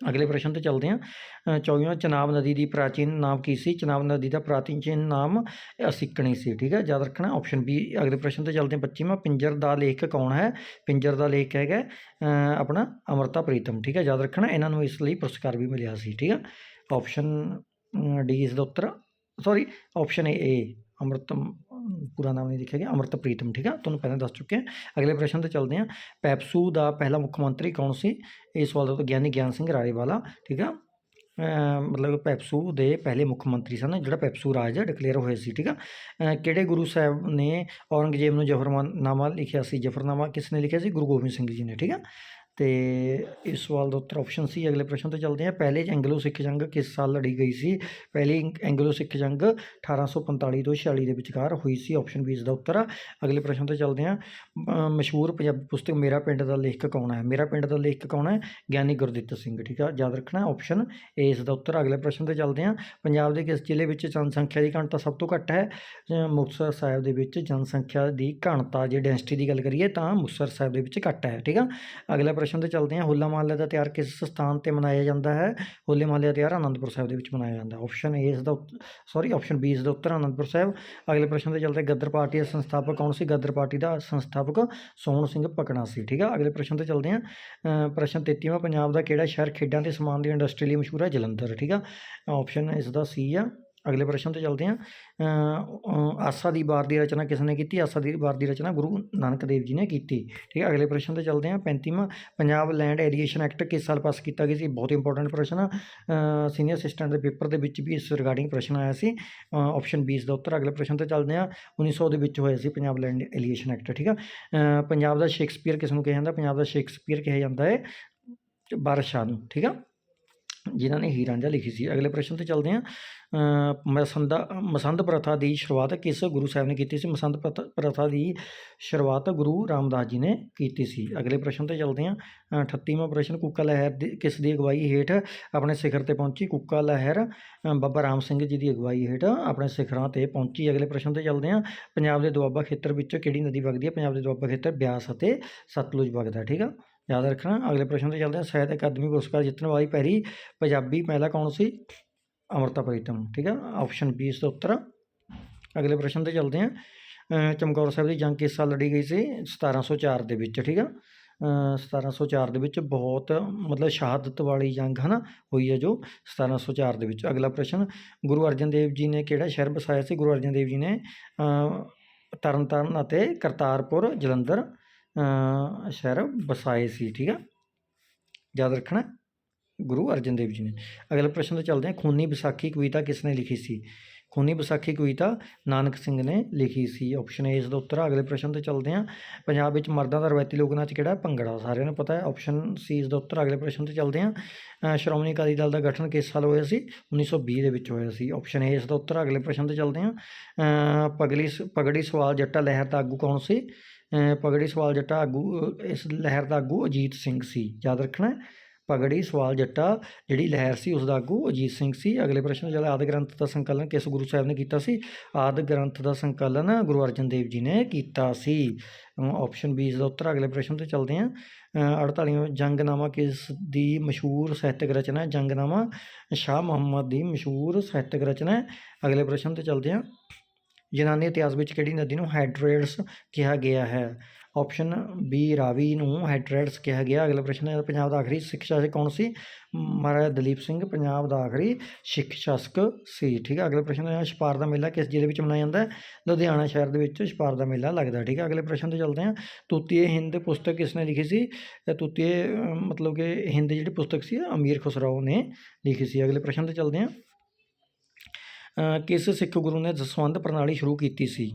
ਅਗਲੇ ਪ੍ਰਸ਼ਨ ਤੇ ਚੱਲਦੇ ਹਾਂ। ਚੌਵੀਵਾਂ, ਚਨਾਬ ਨਦੀ ਦੀ ਪ੍ਰਾਚੀਨ ਨਾਮ ਕੀ ਸੀ? ਚਨਾਬ ਨਦੀ ਦਾ ਪ੍ਰਾਚੀਨ ਨਾਮ ਅਸਿਕਣੀ ਸੀ, ਠੀਕ ਹੈ? ਯਾਦ ਰੱਖਣਾ ਆਪਸ਼ਨ ਬੀ ਅਗਲੇ ਪ੍ਰਸ਼ਨ ਤੇ ਚੱਲਦੇ ਹਾਂ। 25ਵਾਂ ਪਿੰਜਰ ਦਾ ਲੇਖਕ ਕੌਣ ਹੈ? ਪਿੰਜਰ ਦਾ ਲੇਖਕ ਹੈਗਾ ਆਪਣਾ ਅਮਰਤਾ ਪ੍ਰੀਤਮ, ਠੀਕ ਹੈ? ਯਾਦ ਰੱਖਣਾ, ਇਹਨਾਂ ਨੂੰ ਇਸ ਲਈ ਪੁਰਸਕਾਰ ਵੀ ਮਿਲਿਆ ਸੀ, ਠੀਕ ਹੈ? ਆਪਸ਼ਨ ਡੀ ਇਸ ਦਾ ਉੱਤਰ ਸੌਰੀ ਆਪਸ਼ਨ ਏ ਅਮਰਤਮ ਪੂਰਾ ਨਾਮ ਨਹੀਂ ਲਿਖਿਆ ਗਿਆ, ਅਮਰਤ ਪ੍ਰੀਤਮ, ਠੀਕ ਆ? ਤੁਹਾਨੂੰ ਪਹਿਲਾਂ ਦੱਸ ਚੁੱਕੇ ਹਾਂ ਅਗਲੇ ਪ੍ਰਸ਼ਨ ਤੇ ਚੱਲਦੇ ਹਾਂ ਪੈਪਸੂ ਦਾ ਪਹਿਲਾ ਮੁੱਖ ਮੰਤਰੀ ਕੌਣ ਸੀ? ਇਹ ਸਵਾਲ ਦਾ ਗਿਆਨੀ ਗਿਆਨ ਸਿੰਘ ਰਾਏਵਾਲਾ ਠੀਕ ਆ? ਮਤਲਬ ਪੈਪਸੂ ਦੇ ਪਹਿਲੇ ਮੁੱਖ ਮੰਤਰੀ ਸਨ, ਜਿਹੜਾ ਪੈਪਸੂ ਰਾਜ ਡਿਕਲੇਅਰ ਹੋਇਆ ਸੀ, ਠੀਕ ਆ? ਕਿਹੜੇ ਗੁਰੂ ਸਾਹਿਬ ਨੇ ਔਰੰਗਜ਼ੇਬ ਨੂੰ ਜਫਰਨਾਮਾ ਲਿਖਿਆ ਸੀ? ਜਫਰਨਾਮਾ ਕਿਸ ਨੇ ਲਿਖਿਆ ਸੀ? ਗੁਰੂ ਗੋਬਿੰਦ ਸਿੰਘ ਜੀ ਨੇ, ਠੀਕ ਆ? ਤੇ ਇਸ ਸਵਾਲ ਦਾ ਉੱਤਰ ਆਪਸ਼ਨ ਸੀ। ਅਗਲੇ ਪ੍ਰਸ਼ਨ ਤੇ ਚੱਲਦੇ ਹਾਂ। ਪਹਿਲੇ ਐਂਗਲੋ ਸਿੱਖ ਜੰਗ ਕਿਸ ਸਾਲ ਲੜੀ ਗਈ ਸੀ? ਪਹਿਲੀ ਐਂਗਲੋ ਸਿੱਖ ਜੰਗ 1845 ਤੋਂ 46 ਦੇ ਵਿਚਕਾਰ ਹੋਈ ਸੀ। ਆਪਸ਼ਨ ਬੀ ਇਸ ਦਾ ਉੱਤਰ ਅਗਲੇ ਪ੍ਰਸ਼ਨ ਤੇ ਚੱਲਦੇ ਹਾਂ। ਮਸ਼ਹੂਰ ਪੰਜਾਬੀ ਪੁਸਤਕ ਮੇਰਾ ਪਿੰਡ ਦਾ ਲੇਖਕ ਕੌਣ ਹੈ? ਮੇਰਾ ਪਿੰਡ ਦਾ ਲੇਖਕ ਕੌਣ ਹੈ? ਗਿਆਨੀ ਗੁਰਦਿੱਤ ਸਿੰਘ, ਠੀਕ ਆ? ਯਾਦ ਰੱਖਣਾ ਆਪਸ਼ਨ ਏ ਇਸ ਦਾ ਉੱਤਰ ਅਗਲੇ ਪ੍ਰਸ਼ਨ ਤੇ ਚੱਲਦੇ ਹਾਂ। ਪੰਜਾਬ ਦੇ ਕਿਸ ਜ਼ਿਲ੍ਹੇ ਵਿੱਚ ਜਨਸੰਖਿਆ ਦੀ ਘਣਤਾ ਸਭ ਤੋਂ ਘੱਟ ਹੈ? ਮੁਕਤਸਰ ਸਾਹਿਬ ਦੇ ਵਿੱਚ ਜਨਸੰਖਿਆ ਦੀ ਘਣਤਾ, ਜੇ ਡੈਂਸਿਟੀ ਦੀ ਗੱਲ ਕਰੀਏ ਤਾਂ ਮੁਕਤਸਰ ਸਾਹਿਬ ਦੇ ਵਿੱਚ ਘੱਟ ਹੈ, ਠੀਕ ਆ? ਅਗਲੇ ਪ੍ਰਸ਼ਨ ਪ੍ਰਸ਼ਨ ਤੇ ਚੱਲਦੇ ਹਾਂ। ਹੋਲਾ ਮਹੱਲੇ ਦਾ ਤਿਉਹਾਰ ਕਿਸ ਸਥਾਨ ਤੇ ਮਨਾਇਆ ਜਾਂਦਾ ਹੈ? ਹੋਲੇ ਮਹੱਲੇ ਦਾ ਤਿਉਹਾਰ ਆਨੰਦਪੁਰ ਸਾਹਿਬ ਦੇ ਵਿੱਚ ਮਨਾਇਆ ਜਾਂਦਾ ਹੈ। ਆਪਸ਼ਨ ਏ ਇਸ ਦਾ ਸੌਰੀ ਆਪਸ਼ਨ ਬੀ ਇਸ ਦਾ ਉੱਤਰ ਆਨੰਦਪੁਰ ਸਾਹਿਬ। ਅਗਲੇ ਪ੍ਰਸ਼ਨ ਤੇ ਚੱਲਦੇ ਹਾਂ, ਗਦਰ ਪਾਰਟੀ ਦਾ ਸੰਸਥਾਪਕ ਕੌਣ ਸੀ? ਗੱਦਰ ਪਾਰਟੀ ਦਾ ਸੰਸਥਾਪਕ ਸੋਹਣ ਸਿੰਘ ਪਕਣਾ ਸੀ। ਠੀਕ ਆ? ਅਗਲੇ ਪ੍ਰਸ਼ਨ ਤੇ ਚੱਲਦੇ ਹਾਂ। ਪ੍ਰਸ਼ਨ 33ਵਾਂ ਪੰਜਾਬ ਦਾ ਕਿਹੜਾ ਸ਼ਹਿਰ ਖੇਡਾਂ ਤੇ ਸਮਾਨ ਦੀ ਇੰਡਸਟਰੀ ਲਈ ਮਸ਼ਹੂਰ ਹੈ? ਜਲੰਧਰ। ਠੀਕ ਆ? ਆਪਸ਼ਨ ਇਸ ਦਾ ਸੀ ਆ। ਅਗਲੇ ਪ੍ਰਸ਼ਨ ਤੇ ਚੱਲਦੇ ਹਾਂ। ਆਸਾ ਦੀ ਵਾਰ ਦੀ ਰਚਨਾ ਕਿਸ ਨੇ ਕੀਤੀ? ਆਸਾ ਦੀ ਵਾਰ ਦੀ ਰਚਨਾ ਗੁਰੂ ਨਾਨਕ ਦੇਵ ਜੀ ਨੇ ਕੀਤੀ। ਠੀਕ ਹੈ, ਅਗਲੇ ਪ੍ਰਸ਼ਨ ਤੇ ਚੱਲਦੇ ਹਾਂ। 35ਵਾਂ ਪੰਜਾਬ ਲੈਂਡ ਏਰੀਏਸ਼ਨ ਐਕਟ ਕਿਸ ਸਾਲ ਪਾਸ ਕੀਤਾ ਗਿਆ ਸੀ? ਬਹੁਤ ਇੰਪੋਰਟੈਂਟ ਪ੍ਰਸ਼ਨ ਆ। ਸੀਨੀਅਰ ਅਸਿਸਟੈਂਟ ਦੇ ਪੇਪਰ ਦੇ ਵਿੱਚ ਵੀ ਇਸ ਰਿਗਾਰਡਿੰਗ ਪ੍ਰਸ਼ਨ ਆਇਆ ਸੀ। ਆਪਸ਼ਨ ਬੀ ਇਸ ਦਾ ਉੱਤਰ। ਅਗਲੇ ਪ੍ਰਸ਼ਨ ਤੇ ਚੱਲਦੇ ਹਾਂ। 1900 ਦੇ ਵਿੱਚ ਹੋਇਆ ਸੀ ਪੰਜਾਬ ਲੈਂਡ ਐਲੀਏਸ਼ਨ ਐਕਟ। ਠੀਕ ਆ? ਪੰਜਾਬ ਦਾ ਸ਼ੇਕਸਪੀਅਰ ਕਿਸ ਨੂੰ ਕਿਹਾ ਜਾਂਦਾ? ਪੰਜਾਬ ਦਾ ਸ਼ੇਕਸਪੀਅਰ ਕਿਹਾ ਜਾਂਦਾ ਹੈ ਬਾਦਸ਼ਾਹ ਨੂੰ। ਠੀਕ ਆ? ਜਿਨ੍ਹਾਂ ਨੇ ਹੀਰਾਂਝਾ ਲਿਖੀ ਸੀ। ਅਗਲੇ ਪ੍ਰਸ਼ਨ ਤੇ ਚੱਲਦੇ ਹਾਂ। ਮਸੰਦ ਮਸੰਦ ਪ੍ਰਥਾ ਦੀ ਸ਼ੁਰੂਆਤ ਕਿਸ ਗੁਰੂ ਸਾਹਿਬ ਨੇ ਕੀਤੀ ਸੀ? ਮਸੰਦ ਪ੍ਰਥ- ਪ੍ਰਥਾ ਦੀ ਸ਼ੁਰੂਆਤ ਗੁਰੂ ਰਾਮਦਾਸ ਜੀ ਨੇ ਕੀਤੀ ਸੀ। ਅਗਲੇ ਪ੍ਰਸ਼ਨ ਤੇ ਚੱਲਦੇ ਹਾਂ। ਅ, 38ਵਾਂ ਪ੍ਰਸ਼ਨ ਕੁੱਕਾ ਲਹਿਰ ਦੀ ਕਿਸ ਦੀ ਅਗਵਾਈ ਹੇਠ ਆਪਣੇ ਸਿਖਰ ਤੇ ਪਹੁੰਚੀ? ਕੁੱਕਾ ਲਹਿਰ ਬਾਬਾ ਰਾਮ ਸਿੰਘ ਜੀ ਦੀ ਅਗਵਾਈ ਹੇਠ ਆਪਣੇ ਸਿਖਰਾਂ ਤੇ ਪਹੁੰਚੀ। ਅਗਲੇ ਪ੍ਰਸ਼ਨ ਤੇ ਚੱਲਦੇ ਹਾਂ। ਪੰਜਾਬ ਦੇ ਦੁਆਬਾ ਖੇਤਰ ਵਿੱਚੋਂ ਕਿਹੜੀ ਨਦੀ ਵਗਦੀ ਹੈ? ਪੰਜਾਬ ਦੇ ਦੁਆਬਾ ਖੇਤਰ ਬਿਆਸ ਅਤੇ ਸਤਲੁਜ ਵਗਦਾ ਠੀਕ ਆ? ਯਾਦ ਰੱਖਣਾ। ਅਗਲੇ ਪ੍ਰਸ਼ਨ ਤੇ ਚੱਲਦੇ ਹਾਂ। ਸਾਹਿਤ ਅਕਾਦਮੀ ਪੁਰਸਕਾਰ ਜਿੱਤਣ ਵਾਲੀ ਪਹਿਲੀ ਪੰਜਾਬੀ ਮਹਿਲਾ ਕੌਣ ਸੀ? ਅਮਰਤਾ ਪ੍ਰੀਤਮ ਠੀਕ ਆ ਆਪਸ਼ਨ ਬੀ ਇਸ ਦਾ ਉੱਤਰ। ਅਗਲੇ ਪ੍ਰਸ਼ਨ ਤੇ ਚੱਲਦੇ ਹਾਂ। ਚਮਕੌਰ ਸਾਹਿਬ ਦੀ ਜੰਗ ਕਿਸ ਸਾਲ ਲੜੀ ਗਈ ਸੀ? 1704 ਦੇ ਵਿੱਚ ਠੀਕ ਆ ਅ, 1704 ਦੇ ਵਿੱਚ ਬਹੁਤ ਮਤਲਬ ਸ਼ਹਾਦਤ ਵਾਲੀ ਜੰਗ ਹੈ ਨਾ ਹੋਈ ਹੈ ਜੋ 1704 ਦੇ ਵਿੱਚ। ਅਗਲਾ ਪ੍ਰਸ਼ਨ ਗੁਰੂ ਅਰਜਨ ਦੇਵ ਜੀ ਨੇ ਕਿਹੜਾ ਸ਼ਹਿਰ ਵਸਾਇਆ ਸੀ? ਗੁਰੂ ਅਰਜਨ ਦੇਵ ਜੀ ਨੇ ਤਰਨਤਾਰਨ ਅਤੇ ਕਰਤਾਰਪੁਰ ਜਲੰਧਰ ਸ਼ਹਿਰ ਵਸਾਏ ਸੀ ਠੀਕ ਆ ਯਾਦ ਰੱਖਣਾ। ਗੁਰੂ ਅਰਜਨ ਦੇਵ ਜੀ ਨੇ। ਅਗਲੇ ਪ੍ਰਸ਼ਨ ਤੇ ਚੱਲਦੇ ਹਾਂ। ਖੂਨੀ ਵਿਸਾਖੀ ਕਵਿਤਾ ਕਿਸ ਨੇ ਲਿਖੀ ਸੀ? ਖੂਨੀ ਵਿਸਾਖੀ ਕਵਿਤਾ ਨਾਨਕ ਸਿੰਘ ਨੇ ਲਿਖੀ ਸੀ। ਆਪਸ਼ਨ ਏ ਇਸ ਦਾ ਉੱਤਰ ਅਗਲੇ ਪ੍ਰਸ਼ਨ ਤੇ ਚੱਲਦੇ ਹਾਂ। ਪੰਜਾਬ ਵਿੱਚ ਮਰਦਾਂ ਦਾ ਰਵਾਇਤੀ ਲੋਕ ਨਾਚ ਕਿਹੜਾ ਭੰਗੜਾ। ਸਾਰਿਆਂ ਨੂੰ ਪਤਾ ਹੈ। ਆਪਸ਼ਨ ਸੀ ਇਸ ਦਾ ਉੱਤਰ ਅਗਲੇ ਪ੍ਰਸ਼ਨ ਤੇ ਚੱਲਦੇ ਹਾਂ। ਸ਼੍ਰੋਮਣੀ ਅਕਾਲੀ ਦਲ ਦਾ ਗਠਨ ਕਿਸ ਸਾਲ ਹੋਇਆ ਸੀ? 1920 ਦੇ ਵਿੱਚ ਹੋਇਆ ਸੀ। ਆਪਸ਼ਨ ਏ ਇਸ ਦਾ ਉੱਤਰ ਅਗਲੇ ਪ੍ਰਸ਼ਨ ਤੇ ਚੱਲਦੇ ਹਾਂ। ਪਗਲੀ ਸ- ਪਗੜੀ ਸਵਾਲ ਜੱਟਾ ਲਹਿਰ ਦਾ ਆਗੂ ਕੌਣ ਸੀ? ਪਗੜੀ ਸਵਾਲ ਜੱਟਾ ਆਗੂ ਇਸ ਲਹਿਰ ਦਾ ਆਗੂ ਅਜੀਤ ਸਿੰਘ ਸੀ। ਯਾਦ ਰੱਖਣਾ ਪਗੜੀ ਸਵਾਲ ਜੱਟਾ ਜਿਹੜੀ ਲਹਿਰ ਸੀ ਉਸ ਦਾ ਆਗੂ ਅਜੀਤ ਸਿੰਘ ਸੀ। ਅਗਲੇ ਪ੍ਰਸ਼ਨ ਚੱਲ ਆਦਿ ਗ੍ਰੰਥ ਦਾ ਸੰਕਲਨ ਕਿਸ ਗੁਰੂ ਸਾਹਿਬ ਨੇ ਕੀਤਾ ਸੀ? ਆਦਿ ਗ੍ਰੰਥ ਦਾ ਸੰਕਲਨ ਗੁਰੂ ਅਰਜਨ ਦੇਵ ਜੀ ਨੇ ਕੀਤਾ ਸੀ। ਆਪਸ਼ਨ ਬੀ ਇਸ ਦਾ ਉੱਤਰ ਅਗਲੇ ਪ੍ਰਸ਼ਨ ਤੇ ਚੱਲਦੇ ਹਾਂ। ਅ, 48ਵਾਂ ਜੰਗਨਾਮਾ ਕਿਸ ਦੀ ਮਸ਼ਹੂਰ ਸਾਹਿਤਕ ਰਚਨਾ ਜੰਗਨਾਮਾ ਸ਼ਾਹ ਮੁਹੰਮਦ ਦੀ ਮਸ਼ਹੂਰ ਸਾਹਿਤਕ ਰਚਨਾ ਹੈ। ਅਗਲੇ ਪ੍ਰਸ਼ਨ ਤੇ ਚੱਲਦੇ ਹਾਂ। ਯੂਨਾਨੀ ਇਤਿਹਾਸ ਵਿੱਚ ਕਿਹੜੀ ਨਦੀ ਨੂੰ ਹੈਡਰੇਟਸ ਕਿਹਾ ਗਿਆ ਹੈ? ਆਪਸ਼ਨ ਬੀ ਰਾਵੀ ਨੂੰ ਹੈਡਰੇਟਸ ਕਿਹਾ ਗਿਆ। ਅਗਲਾ ਪ੍ਰਸ਼ਨ ਹੈ, ਪੰਜਾਬ ਦਾ ਆਖਰੀ ਸਿੱਖ ਸ਼ਾਸਕ ਕੌਣ ਸੀ? ਮਹਾਰਾਜਾ ਦਲੀਪ ਸਿੰਘ, ਪੰਜਾਬ ਦਾ ਆਖਰੀ ਸਿੱਖ ਸ਼ਾਸਕ ਸੀ। ਠੀਕ ਹੈ ਅਗਲਾ ਪ੍ਰਸ਼ਨ ਹੈ, ਛਪਾਰ ਦਾ ਮੇਲਾ ਕਿਸ ਜ਼ਿਲ੍ਹੇ ਵਿੱਚ ਮਨਾਇਆ ਜਾਂਦਾ ਹੈ? ਲੁਧਿਆਣਾ ਸ਼ਹਿਰ ਦੇ ਵਿੱਚ ਛਪਾਰ ਦਾ ਮੇਲਾ ਲੱਗਦਾ। ਠੀਕ ਹੈ ਅਗਲੇ ਪ੍ਰਸ਼ਨ ਤੇ ਚੱਲਦੇ ਹਾਂ। ਤੂਤੀਏ ਹਿੰਦ ਪੁਸਤਕ ਕਿਸ ਨੇ ਲਿਖੀ ਸੀ? ਇਹ ਤੂਤੀਏ ਮਤਲਬ ਕਿ ਹਿੰਦ ਜਿਹੜੀ ਪੁਸਤਕ ਸੀ, ਅਮੀਰ ਖੁਸਰਾਓ ਨੇ ਲਿਖੀ ਸੀ। ਅਗਲੇ ਪ੍ਰਸ਼ਨ ਤੇ ਚੱਲਦੇ ਹਾਂ। ਕਿਸ ਸਿੱਖ ਗੁਰੂ ਨੇ ਦਸਵੰਧ ਪ੍ਰਣਾਲੀ ਸ਼ੁਰੂ ਕੀਤੀ ਸੀ?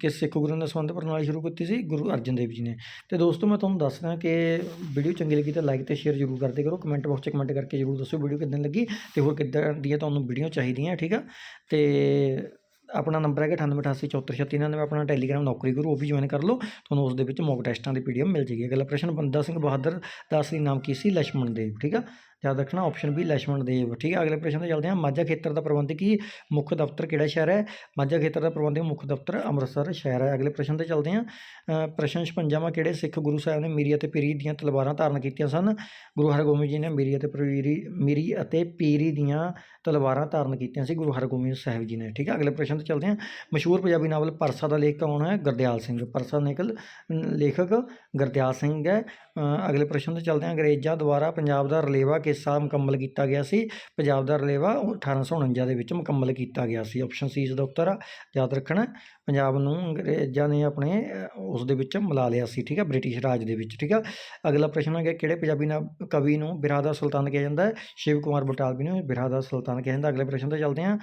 ਕਿ ਸਿੱਖ ਗੁਰੂ ਨੇ ਸੰਬੰਧ ਪ੍ਰਣਾਲੀ ਸ਼ੁਰੂ ਕੀਤੀ ਸੀ, ਗੁਰੂ ਅਰਜਨ ਦੇਵ ਜੀ ਨੇ। ਤੇ ਦੋਸਤੋ, ਮੈਂ ਤੁਹਾਨੂੰ ਦੱਸਦਾ ਕਿ ਵੀਡੀਓ ਚੰਗੀ ਲੱਗੀ ਤਾਂ ਲਾਈਕ ਤੇ ਸ਼ੇਅਰ ਜ਼ਰੂਰ ਕਰਦੇ ਕਰੋ। ਕਮੈਂਟ ਬਾਕਸ 'ਚ ਕਮੈਂਟ ਕਰਕੇ ਜ਼ਰੂਰ ਦੱਸੋ ਵੀਡੀਓ ਕਿੱਦਾਂ ਲੱਗੀ ਤੇ ਹੋਰ ਕਿੱਦਾਂ ਦੀਆਂ ਤੁਹਾਨੂੰ ਵੀਡੀਓ ਚਾਹੀਦੀਆਂ, ਠੀਕ ਆ? ਤੇ ਆਪਣਾ ਨੰਬਰ ਹੈਗਾ 9888474396 ਆਪਣਾ ਟੈਲੀਗ੍ਰਾਮ ਨੌਕਰੀ ਗੁਰੂ ਉਹ ਵੀ ਜੁਆਇਨ ਕਰ ਲਓ। ਤੁਹਾਨੂੰ ਉਸ ਦੇ ਵਿੱਚ ਮੌਕ ਟੈਸਟਾਂ ਦੀ ਪੀਡੀਐਫ ਮਿਲ ਜੇਗੀ। ਅਗਲਾ ਪ੍ਰਸ਼ਨ, ਬੰਦਾ ਸਿੰਘ ਬਹਾਦਰ ਦਾਸ ਦੀ ਨਾਮ ਕੀ ਸੀ? ਲక్ష్మణ ਦੇਵ, ਠੀਕ ਆ? ਯਾਦ ਰੱਖਣਾ ਆਪਸ਼ਨ ਬੀ ਲਛਮਣ ਦੇਵ। ਠੀਕ ਹੈ, ਅਗਲੇ ਪ੍ਰਸ਼ਨ ਤੇ ਚੱਲਦੇ ਹਾਂ। ਮਾਝਾ ਖੇਤਰ ਦਾ ਪ੍ਰਬੰਧਕੀ ਮੁੱਖ ਦਫ਼ਤਰ ਕਿਹੜਾ ਸ਼ਹਿਰ ਹੈ? ਮਾਝਾ ਖੇਤਰ ਦਾ ਪ੍ਰਬੰਧਕ ਮੁੱਖ ਦਫ਼ਤਰ ਅੰਮ੍ਰਿਤਸਰ ਸ਼ਹਿਰ ਹੈ। ਅਗਲੇ ਪ੍ਰਸ਼ਨ ਤੇ ਚੱਲਦੇ ਹਾਂ। ਪ੍ਰਸ਼ਨ 56ਵਾਂ ਕਿਹੜੇ ਸਿੱਖ ਗੁਰੂ ਸਾਹਿਬ ਨੇ ਮੀਰੀ ਅਤੇ ਪੀਰੀ ਦੀਆਂ ਤਲਵਾਰਾਂ ਧਾਰਨ ਕੀਤੀਆਂ ਸਨ? ਗੁਰੂ ਹਰਗੋਬਿੰਦ ਜੀ ਨੇ ਮੀਰੀ ਅਤੇ ਪੀਰੀ, ਮੀਰੀ ਅਤੇ ਪੀਰੀ ਦੀਆਂ ਤਲਵਾਰਾਂ ਧਾਰਨ ਕੀਤੀਆਂ ਸੀ, ਗੁਰੂ ਹਰਗੋਬਿੰਦ ਸਾਹਿਬ ਜੀ ਨੇ। ਠੀਕ ਹੈ, ਅਗਲੇ ਪ੍ਰਸ਼ਨ ਤੇ ਚੱਲਦੇ ਹਾਂ। ਮਸ਼ਹੂਰ ਪੰਜਾਬੀ ਨਾਵਲ ਪਰਸਾ ਦਾ ਲੇਖਕ ਕੌਣ ਹੈ? ਗਰਦਿਆਲ ਸਿੰਘ। ਪਰਸਾ ਨਿਕਲ ਲੇਖਕ ਗਰਦਿਆਲ ਸਿੰਘ ਹੈ। ਅਗਲੇ ਪ੍ਰਸ਼ਨ ਤੇ ਚੱਲਦੇ ਹਾਂ। ਅੰਗਰੇਜ਼ਾਂ ਦੁਆਰਾ ਪੰਜਾਬ ਦਾ ਰਲੇਵਾ ਹਿੱਸਾ ਮੁਕੰਮਲ ਕੀਤਾ ਗਿਆ ਸੀ। ਪੰਜਾਬ ਦਾ ਰਲੇਵਾ ਉਹ 1849 ਦੇ ਵਿੱਚ ਮੁਕੰਮਲ ਕੀਤਾ ਗਿਆ ਸੀ। ਆਪਸ਼ਨ ਸੀ ਇਸ ਦਾ ਉੱਤਰ ਆ, ਯਾਦ ਰੱਖਣਾ। ਪੰਜਾਬ ਨੂੰ ਅੰਗਰੇਜ਼ਾਂ ਨੇ ਆਪਣੇ ਉਸ ਦੇ ਵਿੱਚ ਮਿਲਾ ਲਿਆ ਸੀ, ਠੀਕ ਹੈ ਬ੍ਰਿਟਿਸ਼ ਰਾਜ ਦੇ ਵਿੱਚ, ਠੀਕ ਆ। ਅਗਲਾ ਪ੍ਰਸ਼ਨ ਹੈ ਕਿਹੜੇ ਪੰਜਾਬੀ ਨਾ, ਕਵੀ ਨੂੰ ਬਿਰਹਾ ਦਾ ਸੁਲਤਾਨ ਕਿਹਾ ਜਾਂਦਾ ਹੈ? ਸ਼ਿਵ ਕੁਮਾਰ ਬਟਾਲਵੀ ਨੂੰ ਬਿਰਾਦਾ ਸੁਲਤਾਨ ਕਿਹਾ ਜਾਂਦਾ। ਅਗਲੇ ਪ੍ਰਸ਼ਨ ਤੇ ਚੱਲਦੇ ਹਾਂ।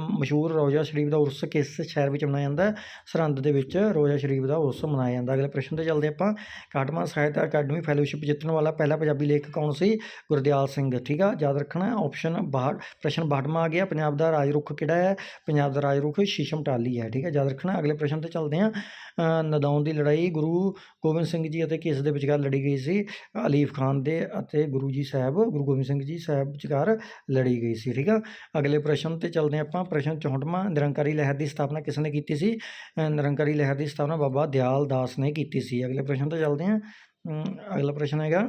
ਮਸ਼ਹੂਰ ਰੋਜ਼ਾ ਸ਼ਰੀਫ ਦਾ ਉਰਸ ਕਿਸ ਸ਼ਹਿਰ ਵਿੱਚ ਮਨਾਇਆ ਜਾਂਦਾ ਸਰਹੰਦ ਦੇ ਵਿੱਚ ਰੋਜ਼ਾ ਸ਼ਰੀਫ ਦਾ ਉਰਸ ਮਨਾਇਆ ਜਾਂਦਾ। ਅਗਲੇ ਪ੍ਰਸ਼ਨ ਤੇ ਚੱਲਦੇ ਆਪਾਂ। ਕਾਟਮਾ ਸਾਹਿਤ ਅਕੈਡਮੀ ਫੈਲੋਸ਼ਿਪ ਜਿੱਤਣ ਵਾਲਾ ਪਹਿਲਾ ਪੰਜਾਬੀ ਲੇਖਕ ਕੌਣ ਸੀ? ਗੁਰਦਿਆਲ ਸਿੰਘ ਠੀਕ ਆ? ਯਾਦ ਰੱਖਣਾ ਆਪਸ਼ਨ ਬਾਹਰ ਪ੍ਰਸ਼ਨ ਬਾਹਠਵਾਂ ਆ ਗਿਆ ਪੰਜਾਬ ਦਾ ਰਾਜ ਰੁੱਖ ਕਿਹੜਾ ਹੈ? ਪੰਜਾਬ ਦਾ ਰਾਜ ਰੁੱਖ ਸ਼ੀਸ਼ਮ ਟਾਲੀ ਹੈ ਠੀਕ ਹੈ ਯਾਦ ਰੱਖਣਾ ਅਗਲੇ ਪ੍ਰਸ਼ਨ ਤੇ ਚੱਲਦੇ ਹਾਂ। ਅ, ਦੀ ਲੜਾਈ ਗੁਰੂ ਗੋਬਿੰਦ ਸਿੰਘ ਜੀ ਅਤੇ ਕਿਸ ਦੇ ਵਿਚਕਾਰ ਲੜੀ ਗਈ ਸੀ ਅਲੀਫ ਖਾਨ ਦੇ ਅਤੇ ਗੁਰੂ ਜੀ ਸਾਹਿਬ ਗੁਰੂ ਗੋਬਿੰਦ ਸਿੰਘ ਜੀ ਸਾਹਿਬ ਵਿਚਕਾਰ ਲੜੀ ਗਈ ਸੀ ਠੀਕ ਆ? ਅਗਲੇ ਪ੍ਰਸ਼ਨ ਤੇ ਚੱਲਦੇ ਹਾਂ ਆਪਾਂ ਪ੍ਰਸ਼ਨ 64ਵਾਂ ਨਿਰੰਕਾਰੀ ਲਹਿਰ ਦੀ ਸਥਾਪਨਾ ਕਿਸ ਨੇ ਕੀਤੀ ਸੀ? ਨਿਰੰਕਾਰੀ ਲਹਿਰ ਦੀ ਸਥਾਪਨਾ ਬਾਬਾ ਦਿਆਲ ਦਾਸ ਨੇ ਕੀਤੀ ਸੀ। ਅਗਲੇ ਪ੍ਰਸ਼ਨ ਤੇ ਚੱਲਦੇ ਹਾਂ। ਅਗਲਾ ਪ੍ਰਸ਼ਨ ਹੈਗਾ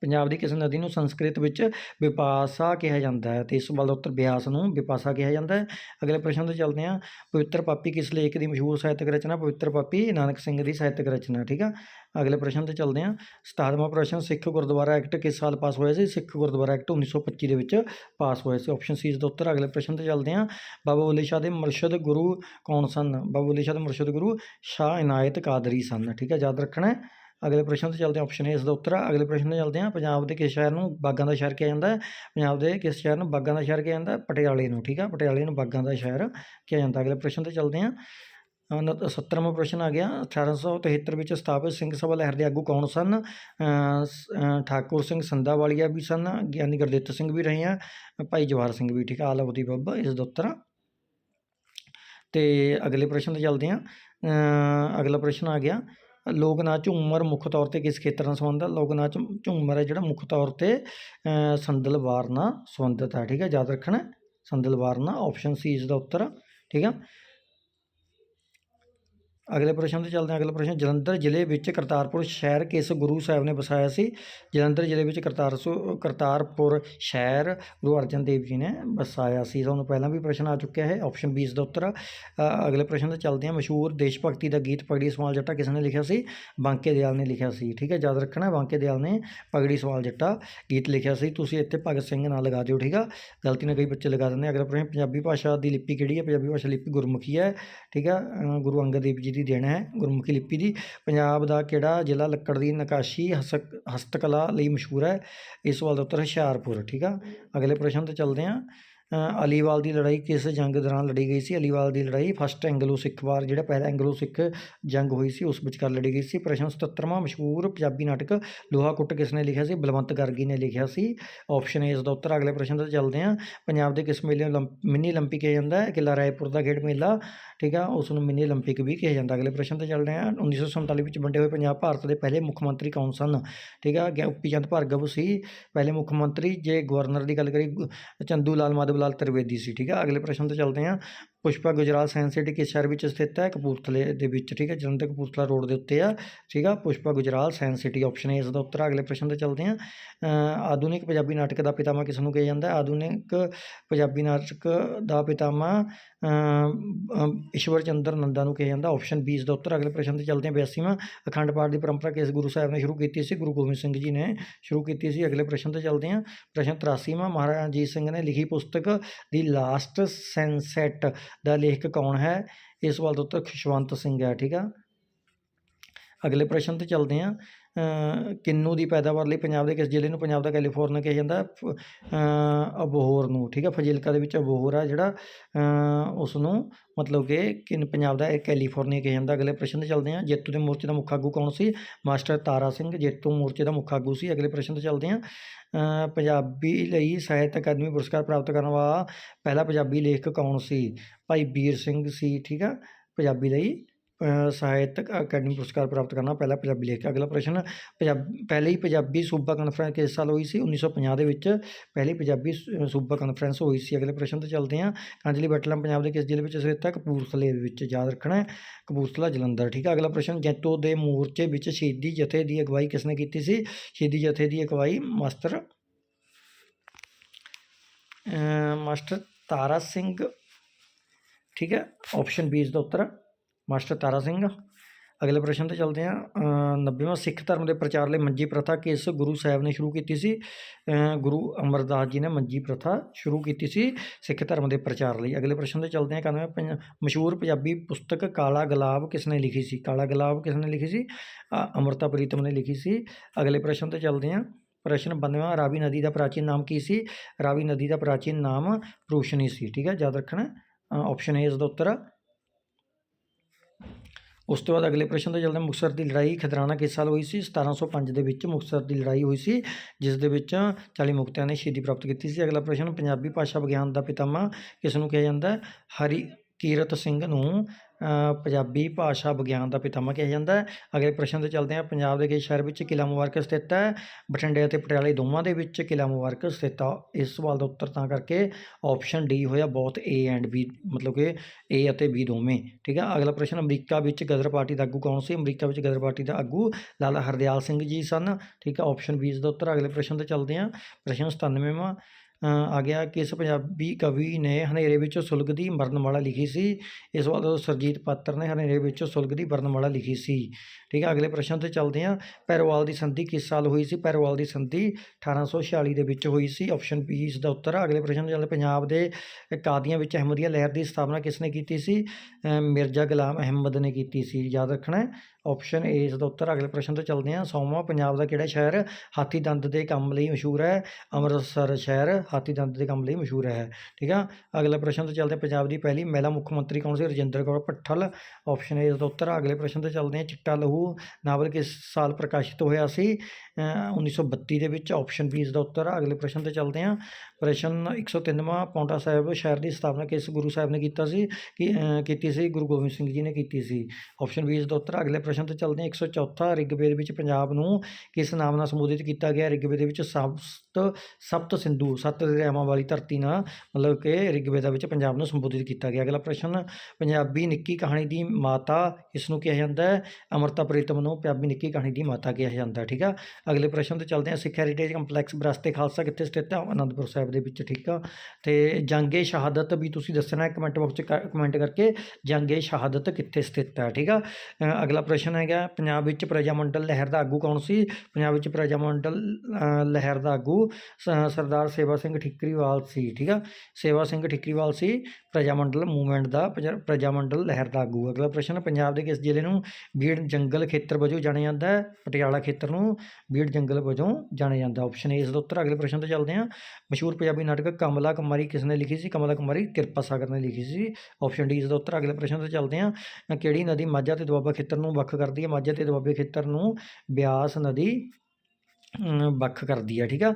ਪੰਜਾਬ ਦੀ ਕਿਸ ਨਦੀ ਨੂੰ ਸੰਸਕ੍ਰਿਤ ਵਿੱਚ ਵਿਪਾਸਾ ਕਿਹਾ ਜਾਂਦਾ ਹੈ ਤੇ ਇਸ ਵੱਲ ਉੱਤਰ ਬਿਆਸ ਨੂੰ ਵਿਪਾਸਾ ਕਿਹਾ ਜਾਂਦਾ ਹੈ। ਅਗਲੇ ਪ੍ਰਸ਼ਨ ਤੇ ਚੱਲਦੇ ਹਾਂ। ਪਵਿੱਤਰ ਪਾਪੀ ਕਿਸ ਲੇਖ ਦੀ ਮਸ਼ਹੂਰ ਸਾਹਿਤਕ ਰਚਨਾ? ਪਵਿੱਤਰ ਪਾਪੀ ਨਾਨਕ ਸਿੰਘ ਦੀ ਸਾਹਿਤਕ ਰਚਨਾ, ਠੀਕ ਆ? ਅਗਲੇ ਪ੍ਰਸ਼ਨ ਤੇ ਚੱਲਦੇ ਹਾਂ। 17ਵਾਂ ਪ੍ਰਸ਼ਨ, ਸਿੱਖ ਗੁਰਦੁਆਰਾ ਐਕਟ ਕਿਸ ਸਾਲ ਪਾਸ ਹੋਇਆ ਸੀ? ਸਿੱਖ ਗੁਰਦੁਆਰਾ ਐਕਟ 1925 ਦੇ ਵਿੱਚ ਪਾਸ ਹੋਇਆ ਸੀ। ਆਪਸ਼ਨ ਸੀ ਇਸ ਦਾ ਉੱਤਰ, ਅਗਲੇ ਪ੍ਰਸ਼ਨ ਤੇ ਚੱਲਦੇ ਹਾਂ। ਬਾਬਾ ਬੁੱਲੇ ਸ਼ਾਹ ਦੇ ਮਰਸ਼ਦ ਗੁਰੂ ਕੌਣ ਸਨ? ਬਾਬਾ ਬੁੱਲੇ ਸ਼ਾਹ ਦੇ ਮੁਰਸ਼ਦ ਗੁਰੂ ਸ਼ਾਹ ਇਨਾਇਤ ਕਾਦਰੀ ਸਨ, ਠੀਕ ਹੈ ਯਾਦ ਰੱਖਣਾ ਹੈ। ਅਗਲੇ ਪ੍ਰਸ਼ਨ ਤੇ ਚੱਲਦੇ ਹਾਂ ਆਪਸ਼ਨ ਇਸ ਦਾ ਉੱਤਰ ਅਗਲੇ ਪ੍ਰਸ਼ਨ ਤੇ ਚੱਲਦੇ ਹਾਂ ਪੰਜਾਬ ਦੇ ਕਿਸ ਸ਼ਹਿਰ ਨੂੰ ਬਾਗਾਂ ਦਾ ਸ਼ਹਿਰ ਕਿਹਾ ਜਾਂਦਾ ਹੈ? ਪੰਜਾਬ ਦੇ ਕਿਸ ਸ਼ਹਿਰ ਨੂੰ ਬਾਗਾਂ ਦਾ ਸ਼ਹਿਰ ਕਿਹਾ ਜਾਂਦਾ ਹੈ? ਪਟਿਆਲੇ ਨੂੰ ਠੀਕ ਆ? ਪਟਿਆਲੇ ਨੂੰ ਬਾਗਾਂ ਦਾ ਸ਼ਹਿਰ ਕਿਹਾ ਜਾਂਦਾ। ਅਗਲੇ ਪ੍ਰਸ਼ਨ ਤੇ ਚੱਲਦੇ ਹਾਂ। ਅ, 17ਵਾਂ ਪ੍ਰਸ਼ਨ ਆ ਗਿਆ। 1873 ਵਿੱਚ ਸਥਾਪਿਤ ਸਿੰਘ ਸਭਾ ਲਹਿਰ ਦੇ ਆਗੂ ਕੌਣ ਸਨ? ਠਾਕੁਰ ਸਿੰਘ ਸੰਧਾਵਾਲੀਆ ਵੀ ਸਨ ਗਿਆਨੀ ਗੁਰਦਿੱਤ ਸਿੰਘ ਵੀ ਰਹੇ ਆ ਭਾਈ ਜਵਾਹਰ ਸਿੰਘ ਵੀ ਠੀਕ ਆ? ਆਲਵਤੀ ਬੱਬ ਇਸ ਦਾ ਉੱਤਰ ਆ। ਤੇ ਅਗਲੇ ਪ੍ਰਸ਼ਨ ਤੇ ਚੱਲਦੇ ਹਾਂ। ਅਗਲਾ ਪ੍ਰਸ਼ਨ ਆ ਗਿਆ। ਲੋਕ ਨਾਚ ਝੂਮਰ ਮੁੱਖ ਤੌਰ ਤੇ ਕਿਸ ਖੇਤਰ ਨਾਲ ਸੰਬੰਧਿਤ ਹੈ ਲੋਕ ਨਾਚ ਝੂਮਰ ਹੈ ਜਿਹੜਾ ਮੁੱਖ ਤੌਰ ਤੇ ਅ, ਸੰਦਲਵਾਰ ਨਾਲ ਸੰਬੰਧਿਤ ਹੈ ਠੀਕ ਹੈ ਯਾਦ ਰੱਖਣਾ ਹੈ। ਸੰਦਲਵਾਰ ਨਾਲ ਆਪਸ਼ਨ ਸੀ ਇਸ ਦਾ ਉੱਤਰ ਠੀਕ ਆ ਅਗਲੇ ਪ੍ਰਸ਼ਨ ਤੇ ਚੱਲਦੇ ਹਾਂ। ਅਗਲਾ ਪ੍ਰਸ਼ਨ, ਜਲੰਧਰ ਜ਼ਿਲ੍ਹੇ ਵਿੱਚ ਕਰਤਾਰਪੁਰ ਸ਼ਹਿਰ ਕਿਸ ਗੁਰੂ ਸਾਹਿਬ ਨੇ ਵਸਾਇਆ ਸੀ? ਜਲੰਧਰ ਜ਼ਿਲ੍ਹੇ ਵਿੱਚ ਕਰਤਾਰਸੋ ਕਰਤਾਰਪੁਰ ਸ਼ਹਿਰ ਗੁਰੂ ਅਰਜਨ ਦੇਵ ਜੀ ਨੇ ਵਸਾਇਆ ਸੀ। ਤੁਹਾਨੂੰ ਪਹਿਲਾਂ ਵੀ ਪ੍ਰਸ਼ਨ ਆ ਚੁੱਕਿਆ ਹੈ। ਆਪਸ਼ਨ 20 ਦਾ ਉੱਤਰ। ਅਗਲੇ ਪ੍ਰਸ਼ਨ ਤੇ ਚੱਲਦੇ ਹਾਂ। ਮਸ਼ਹੂਰ ਦੇਸ਼ ਭਗਤੀ ਦਾ ਗੀਤ ਪਗੜੀ ਸਵਾਲ ਜੱਟਾ ਕਿਸ ਨੇ ਲਿਖਿਆ ਸੀ? ਬਾਂਕੇ ਦਿਆਲ ਨੇ ਲਿਖਿਆ ਸੀ। ਠੀਕ ਹੈ, ਯਾਦ ਰੱਖਣਾ ਬਾਂਕੇ ਦਿਆਲ ਨੇ ਪਗੜੀ ਸਵਾਲ ਜੱਟਾ ਗੀਤ ਲਿਖਿਆ ਸੀ। ਤੁਸੀਂ ਇੱਥੇ ਭਗਤ ਸਿੰਘ ਨਾਲ ਲਗਾ ਦਿਓ, ਠੀਕ ਆ? ਗਲਤੀ ਨਾਲ ਕਈ ਬੱਚੇ ਲਗਾ ਦਿੰਦੇ ਆ। ਅਗਲਾ ਪ੍ਰਸ਼ਨ, ਪੰਜਾਬੀ ਭਾਸ਼ਾ ਦੀ ਲਿਪੀ ਕਿਹੜੀ ਹੈ? ਪੰਜਾਬੀ ਭਾਸ਼ਾ ਲਿਪੀ ਗੁਰਮੁਖੀ ਹੈ। ਠੀਕ ਆ ਗੁਰੂ ਅੰਗਦ ਦੇਵ ਜੀ ਦੀ ਦੇਣ ਹੈ, ਗੁਰਮੁਖੀ ਲਿਪੀ ਦੀ ਪੰਜਾਬ ਦਾ ਕਿਹੜਾ ਜ਼ਿਲ੍ਹਾ ਲੱਕੜ ਦੀ ਨਕਾਸ਼ੀ ਹਸਕ, ਹਸਤਕਲਾ ਲਈ ਮਸ਼ਹੂਰ ਹੈ? ਇਸ ਸਵਾਲ ਦਾ ਉੱਤਰ ਹੁਸ਼ਿਆਰਪੁਰ, ਠੀਕ ਆ? ਅਗਲੇ ਪ੍ਰਸ਼ਨ ਤੇ ਚੱਲਦੇ ਹਾਂ। ਅਲੀਵਾਲ ਦੀ ਲੜਾਈ ਕਿਸ ਜੰਗ ਦੌਰਾਨ ਲੜੀ ਗਈ ਸੀ ਅਲੀਵਾਲ ਦੀ ਲੜਾਈ ਫਸਟ ਐਂਗਲੋ ਸਿੱਖ ਵਾਰ ਜਿਹੜਾ ਪਹਿਲਾ ਐਂਗਲੋ ਸਿੱਖ ਜੰਗ ਹੋਈ ਸੀ ਉਸ ਵਿਚਕਾਰ ਲੜੀ ਗਈ ਸੀ ਪ੍ਰਸ਼ਨ 77ਵਾਂ ਮਸ਼ਹੂਰ ਪੰਜਾਬੀ ਨਾਟਕ ਲੋਹਾ ਕੁੱਟ ਕਿਸ ਨੇ ਲਿਖਿਆ ਸੀ ਬਲਵੰਤ ਗਾਰਗੀ ਨੇ ਲਿਖਿਆ ਸੀ ਆਪਸ਼ਨ ਏ ਇਸ ਦਾ ਉੱਤਰ ਅਗਲੇ ਪ੍ਰਸ਼ਨ ਤੇ ਚੱਲਦੇ ਹਾਂ ਪੰਜਾਬ ਦੇ ਕਿਸ ਮੇਲੇ ਨੂੰ 올ੰ- ਮਿੰਨੀ 올림픽 ਕਿਹਾ ਜਾਂਦਾ ਹੈ ਕਿਲਾ ਰਾਏਪੁਰ ਦਾ ਖੇਡ ਮੇਲਾ ਠੀਕ ਆ ਉਸ ਨੂੰ ਮਿੰਨੀ 올림픽 ਵੀ ਕਿਹਾ ਜਾਂਦਾ ਅਗਲੇ ਪ੍ਰਸ਼ਨ ਤੇ ਚੱਲਦੇ ਹਾਂ 1947 ਵਿੱਚ ਵੰਡੇ ਹੋਏ ਪੰਜਾਬ ਭਾਰਤ ਦੇ ਪਹਿਲੇ ਮੁੱਖ ਮੰਤਰੀ ਕੌਣ ਸਨ ਠੀਕ ਆ ਗਿਆਪੀ ਚੰਦ ਭਾਰਗਵ ਸੀ ਪਹਿਲੇ ਮੁੱਖ ਮੰਤਰੀ ਜੇ ਗਵਰਨਰ ਦੀ ਗੱਲ ਕਰੀ ਗੁ- ਚੰਦੂ ਲਾਲ ਮਾਧਵ ਲਾਲ ਤ੍ਰਿਵੇਦੀ ਸੀ ਠੀਕ ਆ? ਅਗਲੇ ਪ੍ਰਸ਼ਨ ਤੇ ਚੱਲਦੇ ਹਾਂ। ਪੁਸ਼ਪਾ ਗੁਜਰਾਲ ਸਾਇੰਸ ਸਿਟੀ ਕਿਸ ਸ਼ਹਿਰ ਵਿੱਚ ਸਥਿਤ ਹੈ? ਕਪੂਰਥਲੇ ਦੇ ਵਿੱਚ, ਠੀਕ ਹੈ? ਜਲੰਧਰ ਕਪੂਰਥਲਾ ਰੋਡ ਦੇ ਉੱਤੇ ਆ, ਠੀਕ ਆ? Pushpa Gujral science city option A, ਇਸ ਦਾ ਉੱਤਰ ਅਗਲੇ ਪ੍ਰਸ਼ਨ ਤੇ ਚੱਲਦੇ ਹਾਂ ਆਧੁਨਿਕ ਪੰਜਾਬੀ ਨਾਟਕ ਦਾ ਪਿਤਾਮਾ ਕਿਸ ਨੂੰ ਕਿਹਾ ਜਾਂਦਾ ਹੈ? ਆਧੁਨਿਕ ਪੰਜਾਬੀ ਨਾਟਕ ਦਾ ਪਿਤਾਮਾ ਈਸ਼ਵਰ ਚੰਦਰ ਨੰਦਾ ਨੂੰ ਕਿਹਾ ਜਾਂਦਾ ਆਪਸ਼ਨ 20 ਦਾ ਉੱਤਰ ਅਗਲੇ ਪ੍ਰਸ਼ਨ ਤੇ ਚੱਲਦੇ ਹਾਂ 82ਵਾਂ ਅਖੰਡ ਪਾਠ ਦੀ ਪਰੰਪਰਾ ਕਿਸ ਗੁਰੂ ਸਾਹਿਬ ਨੇ ਸ਼ੁਰੂ ਕੀਤੀ ਸੀ? ਗੁਰੂ ਗੋਬਿੰਦ ਸਿੰਘ ਜੀ ਨੇ ਸ਼ੁਰੂ ਕੀਤੀ ਸੀ। ਅਗਲੇ ਪ੍ਰਸ਼ਨ ਤੇ ਚੱਲਦੇ ਹਾਂ ਪ੍ਰਸ਼ਨ 83ਵਾਂ ਮਹਾਰਾਜਾ ਰਣਜੀਤ ਸਿੰਘ ਨੇ ਲਿਖੀ ਪੁਸਤਕ ਦੀ ਲਾਸਟ ਸਨਸੈਟ ਦਾ ਲੇਖਕ ਕੌਣ ਹੈ? ਇਸ ਸਵਾਲ ਦਾ ਉੱਤਰ ਖੁਸ਼ਵੰਤ ਸਿੰਘ ਹੈ, ਠੀਕ ਆ? ਅਗਲੇ ਪ੍ਰਸ਼ਨ ਤੇ ਚੱਲਦੇ ਹਾਂ। ਕਿੰਨੂ ਦੀ ਪੈਦਾਵਾਰ ਲਈ ਪੰਜਾਬ ਦੇ ਕਿਸ ਜ਼ਿਲ੍ਹੇ ਨੂੰ ਪੰਜਾਬ ਦਾ ਕੈਲੀਫੋਰਨੀਆ ਕਿਹਾ ਜਾਂਦਾ? ਹੈ? ਨੂੰ, ਠੀਕ ਹੈ ਫਜ਼ਿਲਕਾ ਦੇ ਵਿੱਚ ਅਬੋਹਰ ਆ ਜਿਹੜਾ ਉਸ ਨੂੰ ਮਤਲਬ ਕਿ ਕਿਨ, ਪੰਜਾਬ ਦਾ ਇਹ ਕੈਲੀਫੋਰਨੀਆ ਕਿਹਾ ਜਾਂਦਾ। ਅਗਲੇ ਪ੍ਰਸ਼ਨ ਤੇ ਚੱਲਦੇ ਹਾਂ। ਜੇਤੂ ਦੇ ਮੋਰਚੇ ਦਾ ਮੁੱਖ ਆਗੂ ਕੌਣ ਸੀ? ਮਾਸਟਰ ਤਾਰਾ ਸਿੰਘ। ਜੇਤੂ ਮੋਰਚੇ ਦਾ ਮੁੱਖ ਆਗੂ ਸੀ। ਅਗਲੇ ਪ੍ਰਸ਼ਨ ਤੇ ਚੱਲਦੇ ਹਾਂ। ਪੰਜਾਬੀ ਲਈ ਸਾਹਿਤ ਅਕਾਦਮੀ ਪੁਰਸਕਾਰ ਪ੍ਰਾਪਤ ਕਰਨ ਵਾਲਾ ਪਹਿਲਾ ਪੰਜਾਬੀ ਲੇਖਕ ਕੌਣ ਸੀ? ਭਾਈ ਵੀਰ ਸਿੰਘ ਸੀ, ਠੀਕ ਆ? ਪੰਜਾਬੀ ਲਈ ਸਾਹਿਤਕ ਅਕੈਡਮੀ ਪੁਰਸਕਾਰ ਪ੍ਰਾਪਤ ਕਰਨਾ ਪਹਿਲਾ ਪੰਜਾਬੀ ਲੇਖਕ। ਅਗਲਾ ਪ੍ਰਸ਼ਨ ਪੰਜਾਬ ਪਹਿਲੀ ਪੰਜਾਬੀ ਸੂਬਾ ਕਾਨਫਰੰਸ ਕਿਸ ਸਾਲ ਹੋਈ ਸੀ? 1950 ਦੇ ਵਿੱਚ ਪਹਿਲੀ ਪੰਜਾਬੀ ਸ- ਸੂਬਾ ਕਾਨਫਰੰਸ ਹੋਈ ਸੀ। ਅਗਲੇ ਪ੍ਰਸ਼ਨ ਤੇ ਚੱਲਦੇ ਹਾਂ। ਕਾਂਜਲੀ ਬਟਲਾ ਪੰਜਾਬ ਦੇ ਕਿਸ ਜ਼ਿਲ੍ਹੇ ਵਿੱਚ ਸਥਿਤ ਹੈ? ਕਪੂਰਥਲੇ ਵਿੱਚ ਯਾਦ ਰੱਖਣਾ ਹੈ। ਕਪੂਰਥਲਾ ਜਲੰਧਰ, ਠੀਕ ਹੈ। ਅਗਲਾ ਪ੍ਰਸ਼ਨ, ਜੈਤੋ ਦੇ ਮੋਰਚੇ ਵਿੱਚ ਸ਼ਹੀਦੀ ਜਥੇ ਦੀ ਅਗਵਾਈ ਕਿਸ ਨੇ ਕੀਤੀ ਸੀ? ਸ਼ਹੀਦੀ ਜਥੇ ਦੀ ਅਗਵਾਈ ਮਾਸਟਰ ਮਾਸਟਰ ਤਾਰਾ ਸਿੰਘ, ਠੀਕ ਹੈ। ਆਪਸ਼ਨ ਬੀ ਇਸ ਦਾ ਉੱਤਰ ਮਾਸਟਰ ਤਾਰਾ ਸਿੰਘ। ਅਗਲੇ ਪ੍ਰਸ਼ਨ ਤੇ ਚੱਲਦੇ ਹਾਂ। ਅ, 90ਵਾਂ ਸਿੱਖ ਧਰਮ ਦੇ ਪ੍ਰਚਾਰ ਲਈ ਮੰਜੀ ਪ੍ਰਥਾ ਕਿਸ ਗੁਰੂ ਸਾਹਿਬ ਨੇ ਸ਼ੁਰੂ ਕੀਤੀ ਸੀ? ਗੁਰੂ ਅਮਰਦਾਸ ਜੀ ਨੇ ਮੰਜੀ ਪ੍ਰਥਾ ਸ਼ੁਰੂ ਕੀਤੀ ਸੀ ਸਿੱਖ ਧਰਮ ਦੇ ਪ੍ਰਚਾਰ ਲਈ। ਅਗਲੇ ਪ੍ਰਸ਼ਨ ਤੇ ਚੱਲਦੇ ਹਾਂ। 91 ਪੰਜ- ਮਸ਼ਹੂਰ ਪੰਜਾਬੀ ਪੁਸਤਕ ਕਾਲਾ ਗੁਲਾਬ ਕਿਸ ਨੇ ਲਿਖੀ ਸੀ? ਕਾਲਾ ਗੁਲਾਬ ਕਿਸ ਨੇ ਲਿਖੀ ਸੀ? ਅ, ਅੰਮ੍ਰਿਤਾ ਪ੍ਰੀਤਮ ਨੇ ਲਿਖੀ ਸੀ। ਅਗਲੇ ਪ੍ਰਸ਼ਨ ਤੇ ਚੱਲਦੇ ਹਾਂ। ਪ੍ਰਸ਼ਨ 92ਵਾਂ ਰਾਵੀ ਨਦੀ ਦਾ ਪ੍ਰਾਚੀਨ ਨਾਮ ਕੀ ਸੀ? ਰਾਵੀ ਨਦੀ ਦਾ ਪ੍ਰਾਚੀਨ ਨਾਮ ਰੋਸ਼ਨੀ ਸੀ। ਠੀਕ ਹੈ? ਯਾਦ ਰੱਖਣਾ। ਆਪਸ਼ਨ ਏ ਇਸ ਦਾ ਉੱਤਰ ਉਸ ਤੋਂ ਬਾਅਦ ਅਗਲੇ ਪ੍ਰਸ਼ਨ ਤੇ ਚੱਲਦੇ ਹਾਂ। ਮੁਕਤਸਰ ਦੀ ਲੜਾਈ ਖਦਰਾਣਾ ਕਿਸ ਸਾਲ ਹੋਈ ਸੀ? 1705 ਦੇ ਵਿੱਚ ਮੁਕਤਸਰ ਦੀ ਲੜਾਈ ਹੋਈ ਸੀ, ਜਿਸ ਦੇ ਵਿੱਚ 40 ਮੁਕਤਿਆਂ ਨੇ ਸ਼ਹੀਦੀ ਪ੍ਰਾਪਤ ਕੀਤੀ ਸੀ। ਅਗਲਾ ਪ੍ਰਸ਼ਨ, ਪੰਜਾਬੀ ਭਾਸ਼ਾ ਵਿਗਿਆਨ ਦਾ ਪਿਤਾਮਾ ਕਿਸ ਨੂੰ ਕਿਹਾ ਜਾਂਦਾ ਹੈ? ਹਰੀ ਕੀਰਤ ਸਿੰਘ ਨੂੰ ਪੰਜਾਬੀ ਭਾਸ਼ਾ ਵਿਗਿਆਨ ਦਾ ਪਿਤਾਮਾ ਕਿਹਾ ਜਾਂਦਾ ਹੈ। ਅਗਲੇ ਪ੍ਰਸ਼ਨ ਤੇ ਚੱਲਦੇ ਹਾਂ। ਪੰਜਾਬ ਦੇ ਕਿਸ ਸ਼ਹਿਰ ਵਿੱਚ ਕਿਲ੍ਹਾ ਮੁਬਾਰਕ ਸਥਿਤ ਹੈ। ਬਠਿੰਡੇ ਅਤੇ ਪਟਿਆਲੇ ਦੋਵਾਂ ਦੇ ਵਿੱਚ ਕਿਲ੍ਹਾ ਮੁਬਾਰਕ ਸਥਿਤ ਆ। ਇਸ ਸਵਾਲ ਦਾ ਉੱਤਰ ਤਾਂ ਕਰਕੇ ਆਪਸ਼ਨ ਡੀ ਹੋਇਆ ਬਹੁਤ ਏ ਐਂਡ ਬੀ ਮਤਲਬ ਕਿ ਏ ਅਤੇ ਬੀ ਦੋਵੇਂ, ਠੀਕ ਹੈ ਅਗਲਾ ਪ੍ਰਸ਼ਨ, ਅਮਰੀਕਾ ਵਿੱਚ ਗਦਰ ਪਾਰਟੀ ਦਾ ਆਗੂ ਕੌਣ ਸੀ? ਅਮਰੀਕਾ ਵਿੱਚ ਗਦਰ ਪਾਰਟੀ ਦਾ ਆਗੂ ਲਾਲਾ ਹਰਦਿਆਲ ਸਿੰਘ ਜੀ ਸਨ, ਠੀਕ ਹੈ ਆਪਸ਼ਨ ਬੀ ਦਾ ਉੱਤਰ ਅਗਲੇ ਪ੍ਰਸ਼ਨ ਤੇ ਚੱਲਦੇ ਹਾਂ। ਪ੍ਰਸ਼ਨ 97ਵਾਂ ਆ ਗਿਆ ਕਿਸ ਪੰਜਾਬੀ ਕਵੀ ਨੇ ਹਨੇਰੇ ਵਿੱਚ ਸੁਲਗਦੀ ਮਰਨਮਾਲਾ ਲਿਖੀ ਸੀ। ਇਸ ਵਾਰ ਤੋਂ ਸਰਜੀਤ ਪਾਤਰ ਨੇ ਹਨੇਰੇ ਵਿੱਚ ਸੁਲਗਦੀ ਵਰਨਮਾਲਾ ਲਿਖੀ ਸੀ। ਠੀਕ ਹੈ ਅਗਲੇ ਪ੍ਰਸ਼ਨ ਤੇ ਚੱਲਦੇ ਹਾਂ। ਪੈਰੋਵਾਲ ਦੀ ਸੰਧੀ ਕਿਸ ਸਾਲ ਹੋਈ ਸੀ? ਪੈਰੋਵਾਲ ਦੀ ਸੰਧੀ 1846 ਦੇ ਵਿੱਚ ਹੋਈ ਸੀ। ਆਪਸ਼ਨ ਬੀ ਇਸ ਦਾ ਉੱਤਰ ਅਗਲੇ ਪ੍ਰਸ਼ਨ ਤੇ ਚੱਲਦੇ ਪੰਜਾਬ ਦੇ ਕਾਦੀਆਂ ਵਿੱਚ ਅਹਿਮਦੀਆ ਲਹਿਰ ਦੀ ਸਥਾਪਨਾ ਕਿਸ ਨੇ ਕੀਤੀ ਸੀ? ਮਿਰਜ਼ਾ ਗੁਲਾਮ ਅਹਿਮਦ ਨੇ ਕੀਤੀ ਸੀ। ਯਾਦ ਰੱਖਣਾ ਆਪਸ਼ਨ ਏ ਇਸ ਦਾ ਉੱਤਰ ਅਗਲੇ ਪ੍ਰਸ਼ਨ ਤੇ ਚੱਲਦੇ ਹਾਂ ਸੌਵਾਂ ਪੰਜਾਬ ਦਾ ਕਿਹੜਾ ਸ਼ਹਿਰ ਹਾਥੀ ਦੰਦ ਦੇ ਕੰਮ ਲਈ ਮਸ਼ਹੂਰ ਹੈ? ਅੰਮ੍ਰਿਤਸਰ ਸ਼ਹਿਰ ਹਾਥੀ ਦੰਦ ਦੇ ਕੰਮ ਲਈ ਮਸ਼ਹੂਰ ਹੈ। ਠੀਕ ਆ? ਅਗਲੇ ਪ੍ਰਸ਼ਨ ਤੇ ਚੱਲਦੇ ਹਾਂ, ਪੰਜਾਬ ਦੀ ਪਹਿਲੀ ਮਹਿਲਾ ਮੁੱਖ ਮੰਤਰੀ ਕੌਣ ਸੀ? ਰਜਿੰਦਰ ਕੌਰ ਭੱਠਲ। ਆਪਸ਼ਨ ਏ ਇਸ ਦਾ ਉੱਤਰ ਅਗਲੇ ਪ੍ਰਸ਼ਨ ਤੇ ਚੱਲਦੇ ਹਾਂ, ਚਿੱਟਾ ਲਹੂ ਨਾਵਲ ਕਿਸ ਸਾਲ ਪ੍ਰਕਾਸ਼ਿਤ ਹੋਇਆ ਸੀ? 1932 ਦੇ ਵਿੱਚ ਆਪਸ਼ਨ ਬੀ ਇਸ ਦਾ ਉੱਤਰ ਆ। ਅਗਲੇ ਪ੍ਰਸ਼ਨ ਤੇ ਚੱਲਦੇ ਹਾਂ। ਪ੍ਰਸ਼ਨ 103ਵਾਂ ਪੌਂਟਾ ਸਾਹਿਬ ਸ਼ਹਿਰ ਦੀ ਸਥਾਪਨਾ ਕਿਸ ਗੁਰੂ ਸਾਹਿਬ ਨੇ ਕੀਤਾ ਸੀ? ਕਿ ਕੀਤੀ ਸੀ? ਗੁਰੂ ਗੋਬਿੰਦ ਸਿੰਘ ਜੀ ਨੇ ਕੀਤੀ ਸੀ। ਆਪਸ਼ਨ ਬੀ ਇਸ ਦਾ ਉੱਤਰ ਅਗਲੇ ਪ੍ਰਸ਼ਨ ਤੇ ਚੱਲਦੇ ਹਾਂ। 104 ਰਿਗਵੇਦ ਵਿੱਚ ਪੰਜਾਬ ਨੂੰ ਕਿਸ ਨਾਮ ਨਾਲ ਸੰਬੋਧਿਤ ਕੀਤਾ ਗਿਆ? ਰਿਗਵੇਦ ਵਿੱਚ ਸਪਤ ਸਪਤ ਸਿੰਧੂ, ਸੱਤ ਦਰਿਆਵਾਂ ਵਾਲੀ ਧਰਤੀ ਨਾਲ ਮਤਲਬ ਕਿ ਰਿਗਵੇਦਾ ਵਿੱਚ ਪੰਜਾਬ ਨੂੰ ਸੰਬੋਧਿਤ ਕੀਤਾ ਗਿਆ। ਅਗਲਾ ਪ੍ਰਸ਼ਨ, ਪੰਜਾਬੀ ਨਿੱਕੀ ਕਹਾਣੀ ਦੀ ਮਾਤਾ ਇਸ ਨੂੰ ਕਿਹਾ ਜਾਂਦਾ ਹੈ? ਅਮਰਤਾ ਪ੍ਰੀਤਮ ਨੂੰ ਪੰਜਾਬੀ ਨਿੱਕੀ ਕਹਾਣੀ ਦੀ ਮਾਤਾ ਕਿਹਾ ਜਾਂਦਾ ਹੈ, ਠੀਕ ਆ? ਅਗਲੇ ਪ੍ਰਸ਼ਨ ਤੇ ਚੱਲਦੇ ਹਾਂ, ਸਿੱਖ ਹੈਰੀਟੇਜ ਕੰਪਲੈਕਸ ਵਿਰਾਸਤੇ ਖਾਲਸਾ ਕਿੱਥੇ ਸਥਿਤ ਹੈ ਅਨੰਦਪੁਰ ਸਾਹਿਬ ਦੇ ਵਿੱਚ, ਠੀਕ ਆ? ਤੇ ਜੰਗੇ ਸ਼ਹਾਦਤ ਵੀ ਤੁਸੀਂ ਦੱਸਣਾ ਹੈ, ਕਮੈਂਟ ਬਾਕਸ 'ਚ ਕਮੈਂਟ ਕਰਕੇ ਜੰਗੇ ਸ਼ਹਾਦਤ ਕਿੱਥੇ ਸਥਿਤ ਹੈ ਠੀਕ ਆ? ਅਗਲਾ ਪ੍ਰਸ਼ਨ ਹੈਗਾ, ਪੰਜਾਬ ਵਿੱਚ ਪ੍ਰਜਾ ਮੰਡਲ ਲਹਿਰ ਦਾ ਆਗੂ ਕੌਣ ਸੀ? ਪੰਜਾਬ ਵਿੱਚ ਪ੍ਰਜਾ ਮੰਡਲ ਲਹਿਰ ਦਾ ਆਗੂ ਸ- ਸਰਦਾਰ ਸੇਵਾ ਸਿੰਘ ਠਿਕਰੀਵਾਲ ਸੀ, ਠੀਕ ਆ? ਸੇਵਾ ਸਿੰਘ ਠਿਕਰੀਵਾਲ ਸੀ ਪ੍ਰਜਾ ਮੰਡਲ ਮੂਵਮੈਂਟ ਦਾ ਪ੍ਰਜਾ- ਪ੍ਰਜਾ ਮੰਡਲ ਲਹਿਰ ਦਾ ਆਗੂ। ਅਗਲਾ ਪ੍ਰਸ਼ਨ, ਪੰਜਾਬ ਦੇ ਕਿਸ ਜ਼ਿਲ੍ਹੇ ਨੂੰ ਬੀੜ ਜੰਗਲ ਖੇਤਰ ਵਜੋਂ ਜਾਣਿਆ ਜਾਂਦਾ ਹੈ? ਪਟਿਆਲਾ ਖੇਤਰ ਨੂੰ ਬੀੜ ਜੰਗਲ ਵਜੋਂ ਜਾਣਿਆ ਜਾਂਦਾ। ਆਪਸ਼ਨ ਏ ਇਸ ਦਾ ਉੱਤਰ। ਅਗਲੇ ਪ੍ਰਸ਼ਨ ਤੇ ਚੱਲਦੇ ਹਾਂ। ਮਸ਼ਹੂਰ ਪੰਜਾਬੀ ਨਾਟਕ ਕਮਲਾ ਕੁਮਾਰੀ ਕਿਸ ਨੇ ਲਿਖੀ ਸੀ? ਕਮਲਾ ਕੁਮਾਰੀ ਕਿਰਪਾ ਸਾਗਰ ਨੇ ਲਿਖੀ ਸੀ। ਆਪਸ਼ਨ ਡੀ ਇਸ ਦਾ ਉੱਤਰ। ਅਗਲੇ ਪ੍ਰਸ਼ਨ ਤੇ ਚੱਲਦੇ ਹਾਂ। ਕਿਹੜੀ ਨਦੀ ਮਾਝਾ ਤੇ ਦੁਆਬਾ ਖੇਤਰ ਨੂੰ ਵੱਖ ਕਰਦੀ ਹੈ? ਮਾਝਾ ਤੇ ਦੁਆਬੇ ਖੇਤਰ ਨੂੰ ਬਿਆਸ ਨਦੀ ਵੱਖ ਕਰਦੀ ਹੈ ਠੀਕ ਆ?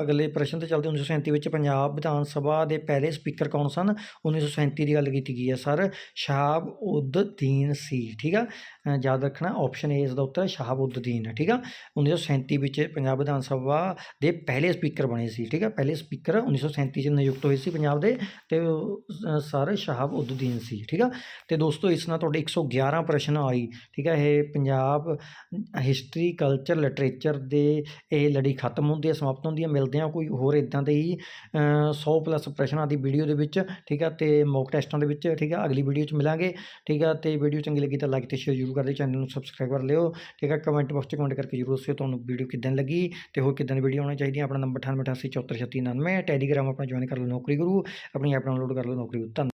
ਅਗਲੇ ਪ੍ਰਸ਼ਨ ਤੇ ਚੱਲਦੇ 1937 ਵਿੱਚ ਪੰਜਾਬ ਵਿਧਾਨ ਸਭਾ ਦੇ ਪਹਿਲੇ ਸਪੀਕਰ ਕੌਣ ਸਨ? 1937 ਦੀ ਗੱਲ ਕੀਤੀ ਗਈ ਹੈ ਸਰ ਸ਼ਹਾਬ ਉਦ ਦੀਨ ਸੀ, ਠੀਕ ਆ? ਯਾਦ ਰੱਖਣਾ ਆਪਸ਼ਨ ਏ ਇਸ ਦਾ ਉੱਤਰ ਸ਼ਹਾਬ ਉਦ ਦੀਨ ਹੈ ਠੀਕ ਆ? 1937 ਵਿੱਚ ਪੰਜਾਬ ਵਿਧਾਨ ਸਭਾ ਦੇ ਪਹਿਲੇ ਸਪੀਕਰ ਬਣੇ ਸੀ, ਠੀਕ ਆ? ਪਹਿਲੇ ਸਪੀਕਰ 1937 ਚ ਨਿਯੁਕਤ ਹੋਏ ਸੀ ਪੰਜਾਬ ਦੇ ਤੇ ਸਰ ਸ਼ਹਾਬ ਉਦ ਦੀਨ ਸੀ, ਠੀਕ ਆ? ਤੇ ਦੋਸਤੋ, ਇਸ ਨਾਲ ਤੁਹਾਡੇ 111 ਪ੍ਰਸ਼ਨ ਆਈ ਠੀਕ ਹੈ ਇਹ ਪੰਜਾਬ ਹਿਸਟਰੀ ਕਲਚਰ ਲਿਟਰੇਚਰ ਦੇ ਇਹ ਲੜੀ ਖਤਮ ਹੁੰਦੀ ਹੈ ਸਮਾਪਤ ਹੁੰਦੀ ਹੈ। ਮਿਲਦੇ ਹਾਂ ਕੋਈ ਹੋਰ ਇਦਾਂ ਦੇ ਹੀ ਅ, 100 ਪਲੱਸ ਪ੍ਰਸ਼ਨਾਂ ਦੀ ਵੀਡੀਓ ਦੇ ਵਿੱਚ ਠੀਕ ਹੈ ਤੇ ਮੌਕ ਟੈਸਟਾਂ ਦੇ ਵਿੱਚ ਠੀਕ ਆ ਅਗਲੀ ਵੀਡੀਓ 'ਚ ਮਿਲਾਂਗੇ। ਠੀਕ ਹੈ ਤੇ ਵੀਡੀਓ ਚੰਗੀ ਲੱਗੀ ਤਾਂ ਲਾਈਕ ਤੇ ਸ਼ੇਅਰ ਜ਼ਰੂਰ ਕਰ ਦਿਓ ਚੈਨਲ ਨੂੰ ਸਬਸਕ੍ਰਾਈਬ ਕਰ ਲਿਓ। ਠੀਕ ਹੈ ਕਮੈਂਟ ਬਾਕਸ 'ਚ ਕਮੈਂਟ ਕਰਕੇ ਜ਼ਰੂਰ ਦੱਸਿਓ ਤੁਹਾਨੂੰ ਵੀਡੀਓ ਕਿੱਦਾਂ ਲੱਗੀ ਤੇ ਹੋਰ ਕਿੱਦਾਂ ਦੀ ਵੀਡੀਓ ਆਉਣੀ ਚਾਹੀਦੀ ਆਪਣਾ ਨੰਬਰ 9888743699 ਟੈਲੀਗ੍ਰਾਮ ਆਪਣਾ ਜੁਆਇਨ ਕਰ ਲਓ ਨੌਕਰੀ ਗੁਰੂ। ਆਪਣੀ ਐਪ ਡਾਊਨਲੋਡ ਕਰ ਲਓ ਨੌਕਰੀ ਗੁਰੂ। ਧੰਨ